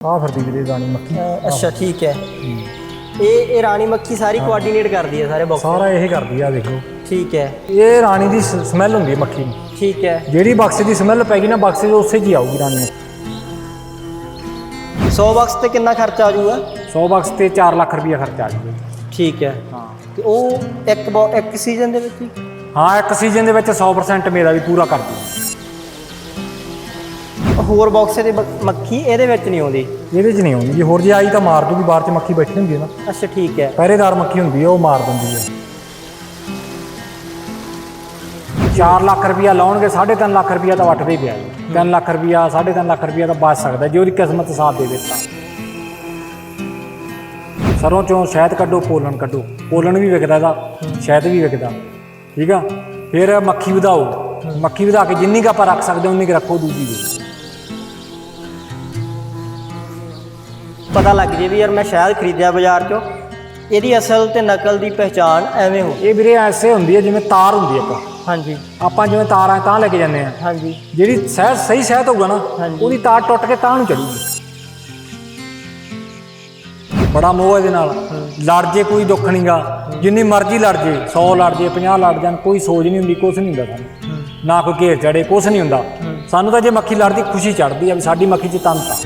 ਆ ਫਿਰਦੀ ਵੀਰੇ ਰਾਣੀ ਮੱਖੀ। ਅੱਛਾ ਠੀਕ ਹੈ। ਇਹ ਇਹ ਰਾਣੀ ਮੱਖੀ ਸਾਰੀ ਕੋਆਰਡੀਨੇਟ ਕਰਦੀ ਹੈ ਸਾਰੇ ਬਾਕਸ ਸਾਰਾ ਇਹ ਕਰਦੀ ਆ ਦੇਖੋ। ਠੀਕ ਹੈ। ਇਹ ਰਾਣੀ ਦੀ ਸਮੈਲ ਹੁੰਦੀ ਹੈ ਮੱਖੀ ਦੀ ਠੀਕ ਹੈ। ਜਿਹੜੀ ਬਕਸੇ ਦੀ ਸਮੈਲ ਪੈਗੀ ਨਾ ਬਕਸੇ ਦੇ ਉਸੇ 'ਚ ਹੀ ਆਊਗੀ ਰਾਣੀ 100 ਬਾਕਸ ਤੇ ਕਿੰਨਾ ਖਰਚਾ ਆ ਜਾਊਗਾ? 100 ਬਕਸ ਤੇ 4 ਲੱਖ ਰੁਪਈਆ ਖਰਚਾ ਆ ਜੂਗਾ ਠੀਕ ਹੈ। ਹਾਂ। ਤੇ ਉਹ ਇੱਕ ਬਾ- ਇੱਕ ਸੀਜ਼ਨ ਦੇ ਵਿੱਚ ਹੀ? ਹਾਂ ਇੱਕ ਸੀਜ਼ਨ ਦੇ ਵਿੱਚ 100% ਮੇਰਾ ਵੀ ਪੂਰਾ ਕਰ ਦੂੰ ਹੋਰ ਬਾਕਸੇ ਦੇ ਬ- ਮੱਖੀ ਇਹਦੇ ਵਿੱਚ ਨਹੀਂ ਆਉਂਦੀ। ਇਹਦੇ 'ਚ ਨਹੀਂ ਆਉਂਦੀ। ਜੀ ਹੋਰ ਜੇ ਆਈ ਤਾਂ ਮਾਰ ਦੂਗੀ ਬਾਹਰ 'ਚ ਮੱਖੀ ਬੈਠੀ ਹੁੰਦੀ ਹੈ ਨਾ। ਅੱਛਾ ਠੀਕ ਹੈ। ਪਹਿਰੇਦਾਰ ਮੱਖੀ ਹੁੰਦੀ ਹੈ ਉਹ ਮਾਰ ਦਿੰਦੀ ਹੈ। 4 ਲੱਖ ਰੁਪਈਆ ਲਾਉਣਗੇ 3.5 ਲੱਖ ਰੁਪਈਆ ਤਾਂ ਵੱਟਦੇ ਹੀ ਪਿਆ ਜੀ। 3 ਲੱਖ ਰੁਪਈਆ 3.5 ਲੱਖ ਰੁਪਈਆ ਤਾਂ ਬਚ ਸਕਦਾ ਜੇ ਉਹਦੀ ਕਿਸਮਤ ਸਾਥ ਦੇ ਦਿੱਤਾ। ਸਰੋਂ ਚੋਂ ਸ਼ਹਿਦ ਕੱਢੋ ਪੋਲਣ ਕੱਢੋ। ਪੋਲਣ ਵੀ ਵਿਕਦਾ ਇਹਦਾ ਸ਼ਹਿਦ ਵੀ ਵਿਕਦਾ। ਠੀਕ ਆ? ਫਿਰ ਮੱਖੀ ਵਧਾਓ। ਮੱਖੀ ਵਧਾ ਕੇ ਜਿੰਨੀ ਕੁ ਆਪਾਂ ਰੱਖ ਸਕਦੇ ਹਾਂ ਉਨੀ ਕੁ ਰੱਖੋ ਦੂਜੀ ਦੇ। ਪਤਾ ਲੱਗ ਜੇ ਵੀ ਯਾਰ ਮੈਂ ਸ਼ਾਇਦ ਖਰੀਦਿਆ ਬਾਜ਼ਾਰ ਚੋਂ। ਇਹਦੀ ਅਸਲ ਤੇ ਨਕਲ ਦੀ ਪਹਿਚਾਣ ਐਵੇਂ ਹੋ। ਇਹ ਵੀਰੇ ਐਸੇ ਹੁੰਦੀ ਹੈ ਜਿਵੇਂ ਤਾਰ ਹੁੰਦੀ ਹੈ ਇੱਕ ਹਾਂਜੀ। ਆਪਾਂ ਜਿਵੇਂ ਤਾਰਾਂ ਤਾਂ ਲੈ ਕੇ ਜਾਂਦੇ ਆ ਹਾਂਜੀ। ਜਿਹੜੀ ਸਹਿ ਸਹੀ ਸਹਿਤ ਹੋਊਗਾ ਨਾ ਹਾਂਜੀ। ਉਹਦੀ ਤਾਰ ਟੁੱਟ ਕੇ ਤਾਂ ਨੂੰ ਚੜੂਗੀ ਬੜਾ ਮੋਹ ਇਹਦੇ ਨਾਲ। ਲੜ ਜੇ ਕੋਈ ਦੁੱਖ ਨਹੀਂਗਾ ਜਿੰਨੀ ਮਰਜ਼ੀ ਲੜ ਜੇ 100 ਲੜ ਜੇ 50 ਲੜ ਜਾਣ ਕੋਈ ਸੋਚ ਨਹੀਂ ਹੁੰਦੀ ਕੁਝ ਨਹੀਂ ਹੁੰਦਾ ਸਾਨੂੰ। ਨਾ ਕੋਈ ਘੇਰ ਚੜੇ ਕੁਝ ਨਹੀਂ ਹੁੰਦਾ ਸਾਨੂੰ ਤਾਂ ਜੇ ਮੱਖੀ ਲੜਦੀ ਖੁਸ਼ੀ ਚੜਦੀ ਆ ਵੀ ਸਾਡੀ ਮੱਖੀ 'ਚ ਤੰਤ ਆ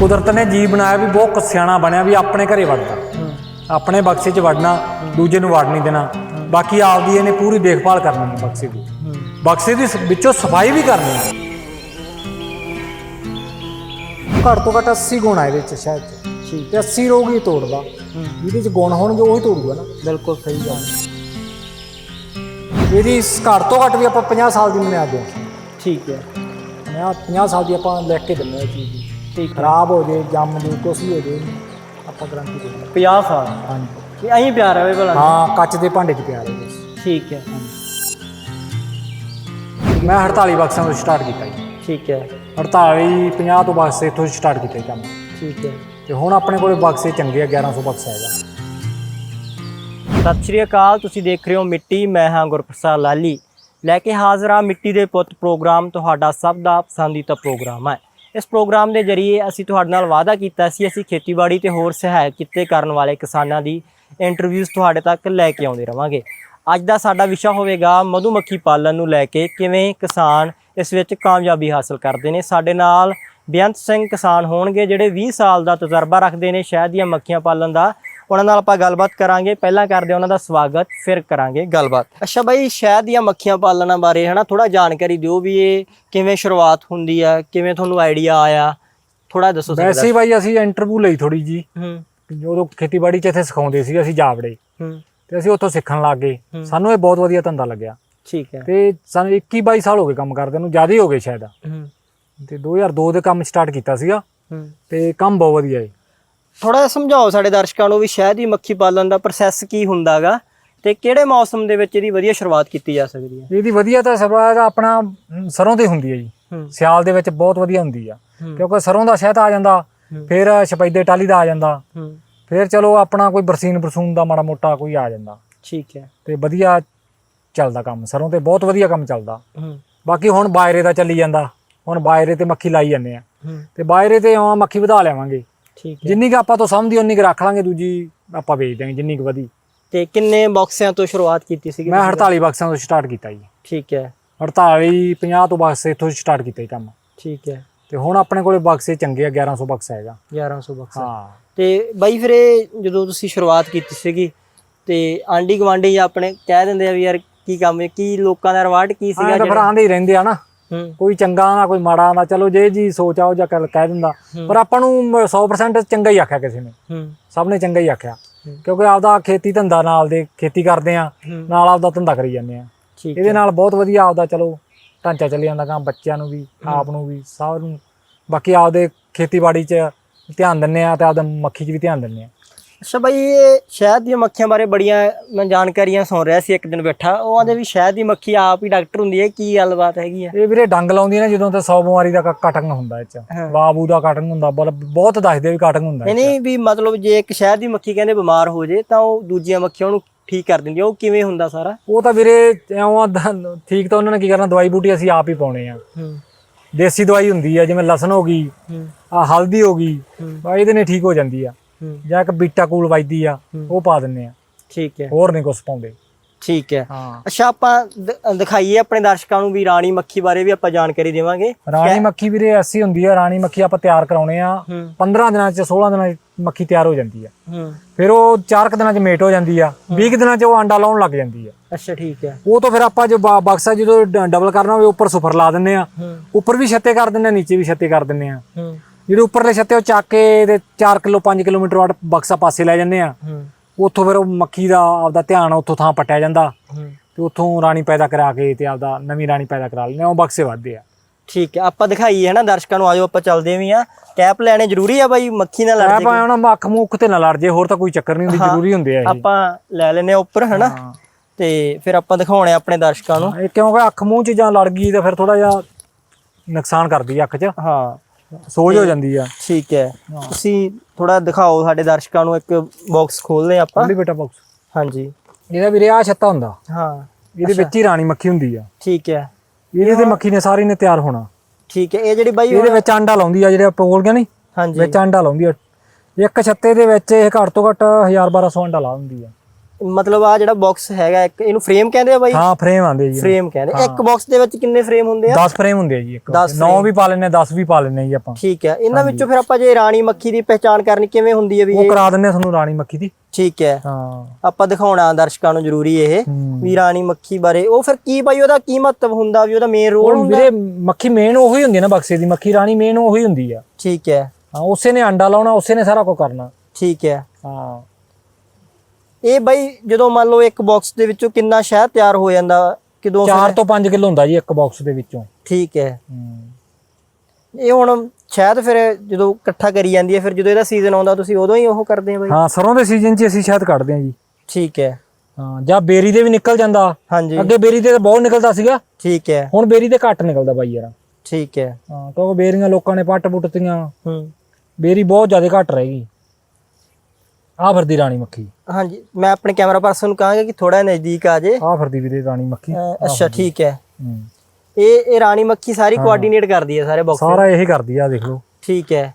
ਕੁਦਰਤ ਨੇ ਜੀ ਬਣਾਇਆ ਵੀ ਬਹੁਤ ਸਿਆਣਾ ਬਣਿਆ ਵੀ ਆਪਣੇ ਘਰੇ ਵੜਦਾ। ਆਪਣੇ ਬਕਸੇ 'ਚ ਵੜਨਾ ਦੂਜੇ ਨੂੰ ਵੜ ਨਹੀਂ ਦੇਣਾ। ਬਾਕੀ ਆਪਦੀ ਇਹਨੇ ਪੂਰੀ ਦੇਖਭਾਲ ਕਰਨੀ ਹੈ ਬਕਸੇ ਦੀ। ਬਕਸੇ ਦੀ ਵਿੱਚੋਂ ਸਫ਼ਾਈ ਵੀ ਕਰਨੀ ਹੈ। ਘੱਟ ਤੋਂ ਘੱਟ 80 ਗੁਣ ਆ ਇਹਦੇ 'ਚ ਸ਼ਾਇਦ। ਠੀਕ। ਤੇ 80 ਰੋਗ ਹੀ ਤੋੜਦਾ। ਜਿਹਦੇ 'ਚ ਗੁਣ ਹੋਣਗੇ ਉਹੀ ਤੋੜੂਗਾ ਨਾ। ਬਿਲਕੁਲ ਸਹੀ ਗੱਲ। ਇਹਦੀ ਘੱਟ ਤੋਂ ਘੱਟ ਵੀ ਆਪਾਂ 50 ਸਾਲ ਦੀ ਬੁਨਿਆਦ ਦੇ ਠੀਕ ਹੈ। ਮੈਂ 50 ਸਾਲ ਦੀ ਆਪਾਂ ਲਿਖ ਕੇ ਦਿੰਦੇ ਇਹ ਚੀਜ਼ ਦੀ। ਠੀਕ ਹੈ ਖਰਾਬ ਹੋ ਜੇ ਜੰਮ ਜੇ ਕੁਛ ਵੀ ਹੋ ਜੇ ਆਪਾਂ ਗਰੰਟੀ ਦੇ ਦਿੰਦੇ 50 ਸਾਲ? ਹਾਂ। ਹਾਂਜੀ। ਇਹ ਐਂ ਪਿਆਰ ਰਵੇ ਭਲਾ। ਹਾਂ ਕੱਚ ਦੇ ਭਾਂਡੇ 'ਚ ਪਿਆ ਰਹੇ ਠੀਕ ਹੈ। ਮੈਂ 48 ਬਕਸਾਂ ਤੋਂ ਸਟਾਰਟ ਕੀਤਾ ਜੀ। ਠੀਕ ਹੈ। 48 50 ਤੋਂ ਬਕਸੇ ਇੱਥੋਂ ਸਟਾਰਟ ਕੀਤਾ ਜੀ ਕੰਮ। ਠੀਕ ਹੈ। ਤੇ ਹੁਣ ਆਪਣੇ ਕੋਲੇ ਬਕਸੇ ਚੰਗੇ ਆ 1100 ਬਕਸਾ ਹੈਗਾ। ਸਤਿ ਸ਼੍ਰੀ ਅਕਾਲ ਤੁਸੀਂ ਦੇਖ ਰਹੇ ਹੋ ਮਿੱਟੀ ਮੈਂ ਹਾਂ ਗੁਰਪ੍ਰਸਾਦ ਲਾਲੀ। ਲੈ ਕੇ ਹਾਜ਼ਰ ਹਾਂ ਮਿੱਟੀ ਦੇ ਪੁੱਤ ਪ੍ਰੋਗਰਾਮ ਤੁਹਾਡਾ ਸਭ ਦਾ ਪਸੰਦੀਦਾ ਪ੍ਰੋਗਰਾਮ ਹੈ। ਇਸ ਪ੍ਰੋਗਰਾਮ ਦੇ ਜ਼ਰੀਏ ਅਸੀਂ ਤੁਹਾਡੇ ਨਾਲ ਵਾਅਦਾ ਕੀਤਾ ਸੀ, ਅਸੀਂ ਖੇਤੀਬਾੜੀ ਤੇ ਹੋਰ ਸਹਾਇਕ ਕਿੱਤੇ ਕਰਨ ਵਾਲੇ ਕਿਸਾਨਾਂ ਦੀ ਇੰਟਰਵਿਊਜ਼ ਤੁਹਾਡੇ ਤੱਕ ਲੈ ਕੇ ਆਉਂਦੇ ਰਵਾਂਗੇ। ਅੱਜ ਦਾ ਸਾਡਾ ਵਿਸ਼ਾ ਹੋਵੇਗਾ ਮਧੂਮੱਖੀ ਪਾਲਣ ਨੂੰ ਲੈ ਕੇ, ਕਿਵੇਂ ਕਿਸਾਨ ਇਸ ਵਿੱਚ ਕਾਮਯਾਬੀ ਹਾਸਲ ਕਰਦੇ ਨੇ। ਸਾਡੇ ਨਾਲ ਬੇਅੰਤ ਸਿੰਘ ਕਿਸਾਨ ਹੋਣਗੇ, ਜਿਹੜੇ 20 ਸਾਲ ਦਾ ਤਜਰਬਾ ਰੱਖਦੇ ਨੇ, ਸ਼ਹਿਦ ਦੀਆਂ ਮੱਖੀਆਂ ਪਾਲਣ ਦਾ। ਉਹਨਾਂ ਨਾਲ ਆਪਾਂ ਗੱਲਬਾਤ ਕਰਾਂਗੇ। ਪਹਿਲਾਂ ਕਰਦੇ ਉਹਨਾਂ ਦਾ ਸਵਾਗਤ ਫਿਰ ਕਰਾਂਗੇ ਗੱਲਬਾਤ। ਅੱਛਾ ਬਾਈ ਸ਼ਹਿਦ ਦੀਆਂ ਮੱਖੀਆਂ ਪਾਲਣਾ ਬਾਰੇ ਹਨਾ ਥੋੜਾ ਜਾਣਕਾਰੀ ਦਿਓ ਵੀ ਇਹ ਕਿਵੇਂ ਸ਼ੁਰੂਆਤ ਹੁੰਦੀ ਆ ਕਿਵੇਂ ਤੁਹਾਨੂੰ ਆਈਡੀਆ ਆਇਆ? ਥੋੜਾ ਦੱਸੋ ਵੈਸੇ ਬਾਈ ਅਸੀਂ ਇੰਟਰਵਿਊ ਲਈ ਥੋੜੀ ਜੀ। ਹੂੰ। ਉਦੋਂ ਖੇਤੀਬਾੜੀ 'ਚ ਇੱਥੇ ਸਿਖਾਉਂਦੇ ਸੀ ਅਸੀਂ ਜਾਵੜੇ। ਹੂੰ। ਤੇ ਅਸੀਂ ਉੱਥੋਂ ਸਿੱਖਣ ਲੱਗ ਗਏ। ਸਾਨੂੰ ਇਹ ਬਹੁਤ ਵਧੀਆ ਧੰਦਾ ਲੱਗਿਆ। ਠੀਕ ਹੈ। ਤੇ ਸਾਨੂੰ 21 22 ਸਾਲ ਹੋ ਗਏ ਕੰਮ ਕਰਦੇ ਨੂੰ ਜ਼ਿਆਦਾ ਹੀ ਹੋ ਗਏ ਸ਼ਾਇਦ ਹੂੰ। ਤੇ 2002 ਦੇ ਕੰਮ ਸਟਾਰਟ ਕੀਤਾ ਸੀਗਾ। ਹੂੰ। ਤੇ ਕੰਮ ਬਹੁਤ ਵਧੀਆ ਹੈ ਥੋੜਾ ਜਿਹਾ ਸਮਝਾਓ ਸਾਡੇ ਦਰਸ਼ਕਾਂ ਨੂੰ ਵੀ ਸ਼ਹਿਦ ਦੀ ਮੱਖੀ ਪਾਲਣ ਦਾ ਪ੍ਰੋਸੈਸ ਕੀ ਹੁੰਦਾਗਾ ਤੇ ਕਿਹੜੇ ਮੌਸਮ ਦੇ ਵਿੱਚ ਇਹਦੀ ਵਧੀਆ ਸ਼ੁਰੂਆਤ ਕੀਤੀ ਜਾ ਸਕਦੀ ਹੈ? ਇਹਦੀ ਵਧੀਆ ਤਾਂ ਦਾ ਆਪਣਾ ਸਰੋਂ ਤੇ ਹੁੰਦੀ ਹੈ ਜੀ। ਸਿਆਲ ਦੇ ਵਿੱਚ ਬਹੁਤ ਵਧੀਆ ਹੁੰਦੀ ਆ। ਕਿਉਂਕਿ ਸਰੋਂ ਦਾ ਸ਼ਹਿਦ ਆ ਜਾਂਦਾ। ਫਿਰ ਸ਼ਪੈਦੇ ਟਾਲੀ ਦਾ ਆ ਜਾਂਦਾ। ਫਿਰ ਚਲੋ ਆਪਣਾ ਕੋਈ ਬਰਸੀਨ ਬਰਸੂਨ ਦਾ ਮਾੜਾ ਮੋਟਾ ਕੋਈ ਆ ਜਾਂਦਾ। ਠੀਕ ਹੈ। ਤੇ ਵਧੀਆ ਚੱਲਦਾ ਕੰਮ। ਸਰੋਂ ਤੇ ਬਹੁਤ ਵਧੀਆ ਕੰਮ ਚੱਲਦਾ। ਬਾਕੀ ਹੁਣ ਬਾਇਰੇ ਦਾ ਚੱਲੀ ਜਾਂਦਾ। ਹੁਣ ਬਾਇਰੇ ਤੇ ਮੱਖੀ ਲਾਈ ਜਾਂਦੇ ਆ। ਤੇ ਬਾਇਰੇ ਤੇ ਆਵਾਂ ਮੱਖੀ ਵਧਾ ਲਿਆਵਾਂਗੇ। ਠੀਕ ਹੈ। ਜਿੰਨੀ ਕੁ ਆਪਾਂ ਤੋਂ ਸਮਝਦੀ ਉਨੀ ਕੁ ਰੱਖ ਲਾਂਗੇ ਦੂਜੀ ਆਪਾਂ ਵੇਚ ਦਿਆਂਗੇ ਜਿੰਨੀ ਕੁ ਵਧੀ। ਤੇ ਕਿੰਨੇ ਬਾਕਸਿਆਂ ਤੋਂ ਸ਼ੁਰੂਆਤ ਕੀਤੀ ਸੀਗੀ ਮੈਂ ਤੁਸੀਂ? 48 ਬਕਸਾਂ ਤੋਂ ਸਟਾਰਟ ਕੀਤਾ ਜੀ। ਠੀਕ ਹੈ। 48 50 ਤੋਂ ਬਕਸੇ ਇੱਥੋਂ ਸਟਾਰਟ ਕੀਤਾ ਜੀ ਕੰਮ। ਠੀਕ ਹੈ। ਤੇ ਹੁਣ ਆਪਣੇ ਕੋਲੇ ਬਕਸੇ ਚੰਗੇ ਆ 1100 ਬਕਸਾ ਹੈਗਾ। 1100 ਬਕਸ ਹਾਂ। ਤੇ ਬਾਈ ਫਿਰ ਇਹ ਜਦੋਂ ਤੁਸੀਂ ਸ਼ੁਰੂਆਤ ਕੀਤੀ ਸੀਗੀ ਤੇ ਆਂਡੀ ਗਵਾਂਡੀ ਆਪਣੇ ਕਹਿ ਦਿੰਦੇ ਆ ਵੀ ਯਾਰ ਕੀ ਕੰਮ ਕੀ ਲੋਕਾਂ ਦਾ ਰਿਵਾਰਡ ਕੀ ਸੀਗਾ ਤਾਂ ਫਿਰ ਆਂਦੇ ਹੀ ਰਹਿੰਦੇ ਆ ਨਾ। ਕੋਈ ਚੰਗਾ ਨਾ ਕੋਈ ਮਾੜਾ ਆਂਦਾ ਚਲੋ ਜੇ ਜੀ ਸੋਚ ਆਓ ਜਾਂ ਕਹਿ ਦਿੰਦਾ। ਪਰ ਆਪਾਂ ਨੂੰ 100% ਚੰਗਾ ਹੀ ਆਖਿਆ ਕਿਸੇ ਨੇ। ਸਭ ਨੇ ਚੰਗਾ ਹੀ ਆਖਿਆ। ਕਿਉਂਕਿ ਆਪਦਾ ਖੇਤੀ ਧੰਦਾ ਨਾਲ ਦੇ ਖੇਤੀ ਕਰਦੇ ਆ। ਨਾਲ ਆਪਦਾ ਧੰਦਾ ਕਰੀ ਜਾਂਦੇ ਆ। ਇਹਦੇ ਨਾਲ ਬਹੁਤ ਵਧੀਆ ਆਪਦਾ ਚਲੋ ਢਾਂਚਾ ਚੱਲੀ ਜਾਂਦਾ ਕੰਮ ਬੱਚਿਆਂ ਨੂੰ ਵੀ ਆਪ ਨੂੰ ਵੀ ਸਭ ਨੂੰ। ਬਾਕੀ ਆਪਦੇ ਖੇਤੀਬਾੜੀ 'ਚ ਧਿਆਨ ਦਿੰਨੇ ਆ ਤੇ ਆਪਦਾ ਮੱਖੀ 'ਚ ਵੀ ਧਿਆਨ ਦਿੰਨੇ ਆ। ਅੱਛਾ ਬਾਈ ਇਹ ਸ਼ਹਿਦ ਦੀਆਂ ਮੱਖੀਆਂ ਬਾਰੇ ਬੜੀਆਂ ਮੈਂ ਜਾਣਕਾਰੀਆਂ ਸੁਣ ਰਿਹਾ ਸੀ ਇੱਕ ਦਿਨ ਬੈਠਾ। ਉਹ ਆਂਦੇ ਵੀ ਸ਼ਹਿਦ ਦੀ ਮੱਖੀ ਆਪ ਹੀ ਡਾਕਟਰ ਹੁੰਦੀ ਹੈ ਕੀ ਗੱਲਬਾਤ ਹੈਗੀ ਆ? ਇਹ ਵੀਰੇ ਡੰਗ ਲਾਉਂਦੀ ਨਾ ਜਦੋਂ ਤੇ 100 ਬਿਮਾਰੀ ਦਾ ਕਟਿੰਗ ਹੁੰਦਾ ਇਹ 'ਚ। ਬਾਬੂ ਦਾ ਕਟਿੰਗ ਹੁੰਦਾ ਬਲ- ਬਹੁਤ ਦੱਸਦੇ ਵੀ ਕਟਿੰਗ ਹੁੰਦਾ ਨਹੀਂ। ਨਹੀਂ ਵੀ ਮਤਲਬ ਜੇ ਇੱਕ ਸ਼ਹਿਦ ਦੀ ਮੱਖੀ ਕਹਿੰਦੇ ਬਿਮਾਰ ਹੋ ਜੇ ਤਾਂ ਉਹ ਦੂਜੀਆਂ ਮੱਖੀਆਂ ਉਹਨੂੰ ਠੀਕ ਕਰ ਦਿੰਦੀ ਉਹ ਕਿਵੇਂ ਹੁੰਦਾ ਸਾਰਾ? ਉਹ ਤਾਂ ਵੀਰੇ ਦ- ਠੀਕ ਤਾਂ ਉਹਨਾਂ ਨੇ ਕੀ ਕਰਨਾ ਦਵਾਈ ਬੂਟੀ ਅਸੀਂ ਆਪ ਹੀ ਪਾਉਣੇ ਆ। ਦੇਸੀ ਦਵਾਈ ਹੁੰਦੀ ਆ ਜਿਵੇਂ ਲਸਣ ਹੋ ਗਈ ਆ ਹਲਦੀ ਹੋ ਗਈ। ਬਾ ਇਹਦੇ ਨੇ ਠੀਕ ਹੋ ਜਾਂਦੀ ਆ। ਜਾਂ ਇੱਕ ਬੀਟਾ ਕੂਲ ਵੱਜਦੀ ਆ ਉਹ ਪਾ ਦਿੰਨੇ ਆ। ਠੀਕ ਹੈ। ਹੋਰ ਨਹੀਂ ਕੁਛ ਪਾਉਂਦੇ। ਠੀਕ ਹੈ। ਅੱਛਾ ਆਪਾਂ ਦਿਖਾਈਏ ਆਪਣੇ ਦਰਸ਼ਕਾਂ ਨੂੰ ਵੀ ਰਾਣੀ ਮੱਖੀ ਬਾਰੇ ਵੀ ਆਪਾਂ ਜਾਣਕਾਰੀ ਦੇਵਾਂਗੇ। ਰਾਣੀ ਮੱਖੀ ਵੀਰੇ ਐਸੀ ਹੁੰਦੀ ਆ ਰਾਣੀ ਮੱਖੀ ਆਪਾਂ ਤਿਆਰ ਕਰਾਉਣੇ ਆ। ਹੂੰ। 15 ਦਿਨਾਂ ਚ 16 ਦਿਨਾਂ ਚ ਮੱਖੀ ਤਿਆਰ ਹੋ ਜਾਂਦੀ ਆ। ਫਿਰ ਉਹ 4 ਦਿਨਾਂ ਚ ਮੇਟ ਹੋ ਜਾਂਦੀ ਆ 20 ਦਿਨਾਂ ਚ ਉਹ ਆਂਡਾ ਲਾਉਣ ਲੱਗ ਜਾਂਦੀ ਆ। ਅੱਛਾ ਠੀਕ ਹੈ। ਉਹ ਤੋਂ ਫਿਰ ਆਪਾਂ ਜੋ ਬਕਸਾ ਜਦੋਂ ਡਬਲ ਕਰਨਾ ਹੋਵੇ ਉੱਪਰ ਸੁਫਰ ਲਾ ਦਿੰਨੇ ਆ। ਉੱਪਰ ਵੀ ਛੱਤੇ ਕਰ ਦਿੰਨੇ ਆ ਨੀਚੇ ਵੀ ਛੱਤੇ ਕਰ ਦਿੰਨੇ ਆ। ਜਿਹੜੇ ਉੱਪਰਲੇ ਛੱਤੇ ਉਹ ਚੱਕ ਕੇ ਤੇ 4 ਕਿਲੋ 5 ਕਿਲੋਮੀਟਰ ਵਾਟ ਬਕਸਾ ਪਾਸੇ ਲੈ ਜਾਂਦੇ ਆ। ਹੂੰ। ਉੱਥੋਂ ਫਿਰ ਉਹ ਮੱਖੀ ਦਾ ਆਪਦਾ ਧਿਆਨ ਉੱਥੋਂ ਥਾਂ ਪਟਿਆ ਜਾਂਦਾ। ਹੂੰ। ਤੇ ਉੱਥੋਂ ਰਾਣੀ ਪੈਦਾ ਕਰਾ ਕੇ ਤੇ ਆਪਦਾ ਨਵੀਂ ਰਾਣੀ ਪੈਦਾ ਕਰਾ ਲੈਂਦੇ ਆ ਉਹ ਬਕਸੇ ਵੱਧਦੇ ਆ। ਠੀਕ ਹੈ ਆਪਾਂ ਦਿਖਾਈਏ ਹੈ ਨਾ ਦਰਸ਼ਕਾਂ ਨੂੰ ਆਜੋ ਆਪਾਂ ਚੱਲਦੇ ਵੀ ਆ ਕੈਪ ਲੈਣੇ ਜ਼ਰੂਰੀ ਆ ਬਾਈ ਮੱਖੀ ਨਾਲ ਲੜ ਜੇ ਭਾਵੇਂ ਉਹਨਾਂ ਅੱਖ ਮੁੱਖ ਤੇ ਨਾ ਲੜ ਜੇ ਹੋਰ ਤਾਂ ਕੋਈ ਚੱਕਰ ਨਹੀਂ ਹੁੰਦੀ ਜ਼ਰੂਰੀ ਹੁੰਦੇ ਆ ਇਹ। ਆਪਾਂ ਲੈ ਲੈਨੇ ਆ ਉੱਪਰ ਹੈ। ਨਾ। ਤੇ ਫਿਰ ਆਪਾਂ ਦਿਖਾਉਣੇ ਆਪਣੇ ਦਰਸ਼ਕਾਂ ਨੂੰ। ਇਹ ਕਿਉਂਕਿ ਅੱਖ ਮੂੰਹ ਚ ਜਾਂ ਲੜ ਗਈ ਤਾਂ ਫਿਰ ਥੋੜਾ ਜਿਹਾ ਨੁਕਸਾਨ ਕਰਦੀ ਅੱਖ 'ਚ। ਹਾਂ। ਸੋਜ ਹੋ ਜਾਂਦੀ ਆ। ਠੀਕ ਹੈ। ਤੁਸੀਂ ਥੋੜਾ ਦਿਖਾਓ ਸਾਡੇ ਦਰਸ਼ਕਾਂ ਨੂੰ ਇੱਕ ਬਾਕਸ ਖੋਲਦੇ ਆ ਆਪਾਂ। ਬੇਟਾ ਬਾਕਸ ਹਾਂਜੀ। ਇਹਦਾ ਵੀਰੇ ਆ ਛੱਤਾ ਹੁੰਦਾ। ਹਾਂ ਇਹਦੇ ਵਿੱਚ ਹੀ ਰਾਣੀ ਮੱਖੀ ਹੁੰਦੀ ਆ। ਠੀਕ ਹੈ। ਇਹਦੇ ਤੇ ਮੱਖੀ ਨੇ ਸਾਰੀ ਨੇ ਤਿਆਰ ਹੋਣਾ। ਠੀਕ ਹੈ ਇਹ ਜਿਹੜੀ ਬਾਈ ਇਹਦੇ ਵਿੱਚ ਆਂਡਾ ਲਾਉਂਦੀ ਆ ਜਿਹੜੇ ਆਪਾਂ ਬੋਲ ਗਏ ਨਹੀਂ ਹਾਂਜੀ। ਵਿੱਚ ਆਂਡਾ ਲਾਉਂਦੀ ਆ। ਇੱਕ ਛੱਤੇ ਦੇ ਵਿੱਚ ਇਹ ਘੱਟ ਤੋਂ ਘੱਟ 1000 1200 ਆਂਡਾ ਲਾ ਦਿੰਦੀ ਆ। ਮਤਲਬ ਆ ਜਿਹੜਾ ਬਾਕਸ ਹੈਗਾ ਇੱਕ ਇਹਨੂੰ ਫਰੇਮ ਕਹਿੰਦੇ ਆ ਬਾਈ? ਹਾਂ ਫਰੇਮ ਆਂਦੇ ਜੀ ਫਰੇਮ ਕਹਿੰਦੇ। ਇੱਕ ਬਾਕਸ ਦੇ ਵਿੱਚ ਕਿੰਨੇ ਫਰੇਮ ਹੁੰਦੇ ਆ? 10 ਫਰੇਮ ਹੁੰਦੇ ਆ ਜੀ ਇੱਕ 10 9 ਵੀ ਪਾ ਲੈਨੇ 10 ਵੀ ਪਾ ਲੈਨੇ ਜੀ ਆਪਾਂ। ਠੀਕ ਹੈ। ਇਹਨਾਂ ਵਿੱਚੋਂ ਫਿਰ ਆਪਾਂ ਜੇ ਰਾਣੀ ਮੱਖੀ ਦੀ ਪਹਿਚਾਣ ਕਰਨੀ ਕਿਵੇਂ ਹੁੰਦੀ ਹੈ ਵੀ ਉਹ ਇਹ? ਕਰਾ ਦਿੰਨੇ ਆ ਤੁਹਾਨੂੰ ਰਾਣੀ ਮੱਖੀ ਦੀ। ਠੀਕ ਹੈ। ਹਾਂ। ਆਪਾਂ ਦਿਖਾਉਣਾ ਦਰਸ਼ਕਾਂ ਨੂੰ ਜ਼ਰੂਰੀ ਇਹ ਹੂੰ। ਵੀ ਰਾਣੀ ਮੱਖੀ ਬਾਰੇ। ਉਹ ਫਿਰ ਕੀ ਬਾਈ ਉਹਦਾ ਕੀ ਮਹੱਤਵ ਹੁੰਦਾ ਵੀ ਉਹਦਾ ਮੇਨ ਰੋਲ ਹੁਣ ਵੀਰੇ ਮੱਖੀ ਮੇਨ ਉਹੀ ਹੁੰਦੀ ਆ ਨਾ ਬਕਸੇ ਦੀ। ਮੱਖੀ ਰਾਣੀ ਮੇਨ ਉਹੀ ਹੁੰਦੀ ਆ। ਠੀਕ ਹੈ। ਹਾਂ ਉਸੇ ਨੇ ਅੰਡਾ ਲਾਉਣਾ ਉਸੇ ਨੇ ਸਾਰਾ ਕੁਝ ਕਰਨਾ। ਠੀਕ ਹੈ। ਹਾਂ। ਇਹ ਬਾਈ ਜਦੋਂ ਮੰਨ ਲਓ ਇੱਕ ਬਾਕਸ ਦੇ ਵਿੱਚੋਂ ਕਿੰਨਾ ਸ਼ਹਿਦ ਤਿਆਰ ਹੋ ਜਾਂਦਾ ਕਿਦੋਂ 4 ਤੋਂ 5 ਕਿਲੋ ਹੁੰਦਾ ਜੀ ਇੱਕ ਬਾਕਸ ਦੇ ਵਿੱਚੋਂ। ਠੀਕ ਹੈ। ਇਹ ਹੁਣ ਸ਼ਹਿਦ ਫਿਰ ਜਦੋਂ ਇਕੱਠਾ ਕਰੀ ਜਾਂਦੀ ਹੈ ਫਿਰ ਜਦੋਂ ਇਹਦਾ ਸੀਜ਼ਨ ਆਉਂਦਾ ਤੁਸੀਂ ਉਦੋਂ ਹੀ ਉਹ ਕਰਦੇ ਆ ਬਾਈ? ਹਾਂ ਸਰੋਂ ਦੇ ਸੀਜ਼ਨ 'ਚ ਅਸੀਂ ਸ਼ਾਇਦ ਕੱਢਦੇ ਹਾਂ ਜੀ। ਠੀਕ ਹੈ। ਹਾਂ ਜਾਂ ਬੇਰੀ ਦੇ ਵੀ ਨਿਕਲ ਜਾਂਦਾ। ਹਾਂਜੀ। ਅੱਗੇ ਬੇਰੀ ਦੇ ਤਾਂ ਬਹੁਤ ਨਿਕਲਦਾ ਸੀਗਾ। ਠੀਕ ਹੈ। ਹੁਣ ਬੇਰੀ ਦੇ ਘੱਟ ਨਿਕਲਦਾ ਬਾਈ ਯਾਰ। ਠੀਕ ਹੈ। ਹਾਂ ਕਿਉਂਕਿ ਬੇਰੀਆਂ ਲੋਕਾਂ ਨੇ ਪੱਟ ਪੁੱਟਤੀਆਂ ਹੂੰ। ਬੇਰੀ ਬਹੁਤ ਜ਼ਿਆਦਾ ਘੱਟ ਰਹਿ ਗਈ ਆ ਫਿਰਦੀ ਰਾਣੀ ਮੱਖੀ। ਹਾਂਜੀ ਮੈਂ ਆਪਣੇ ਕੈਮਰਾ ਪਰਸਨ ਨੂੰ ਕਹਾਂਗਾ ਕਿ ਥੋੜਾ ਨਜ਼ਦੀਕ ਆ ਜੇ। ਆ ਫਿਰਦੀ ਵੀਰੇ ਰਾਣੀ ਮੱਖੀ। ਅੱਛਾ ਠੀਕ ਹੈ। ਇਹ ਇਹ ਰਾਣੀ ਮੱਖੀ ਸਾਰੀ ਕੋਆਰਡੀਨੇਟ ਕਰਦੀ ਹੈ ਸਾਰੇ ਬਾਕਸ ਸਾਰਾ ਇਹੀ ਕਰਦੀ ਆ ਦੇਖ ਲਓ। ਠੀਕ ਹੈ।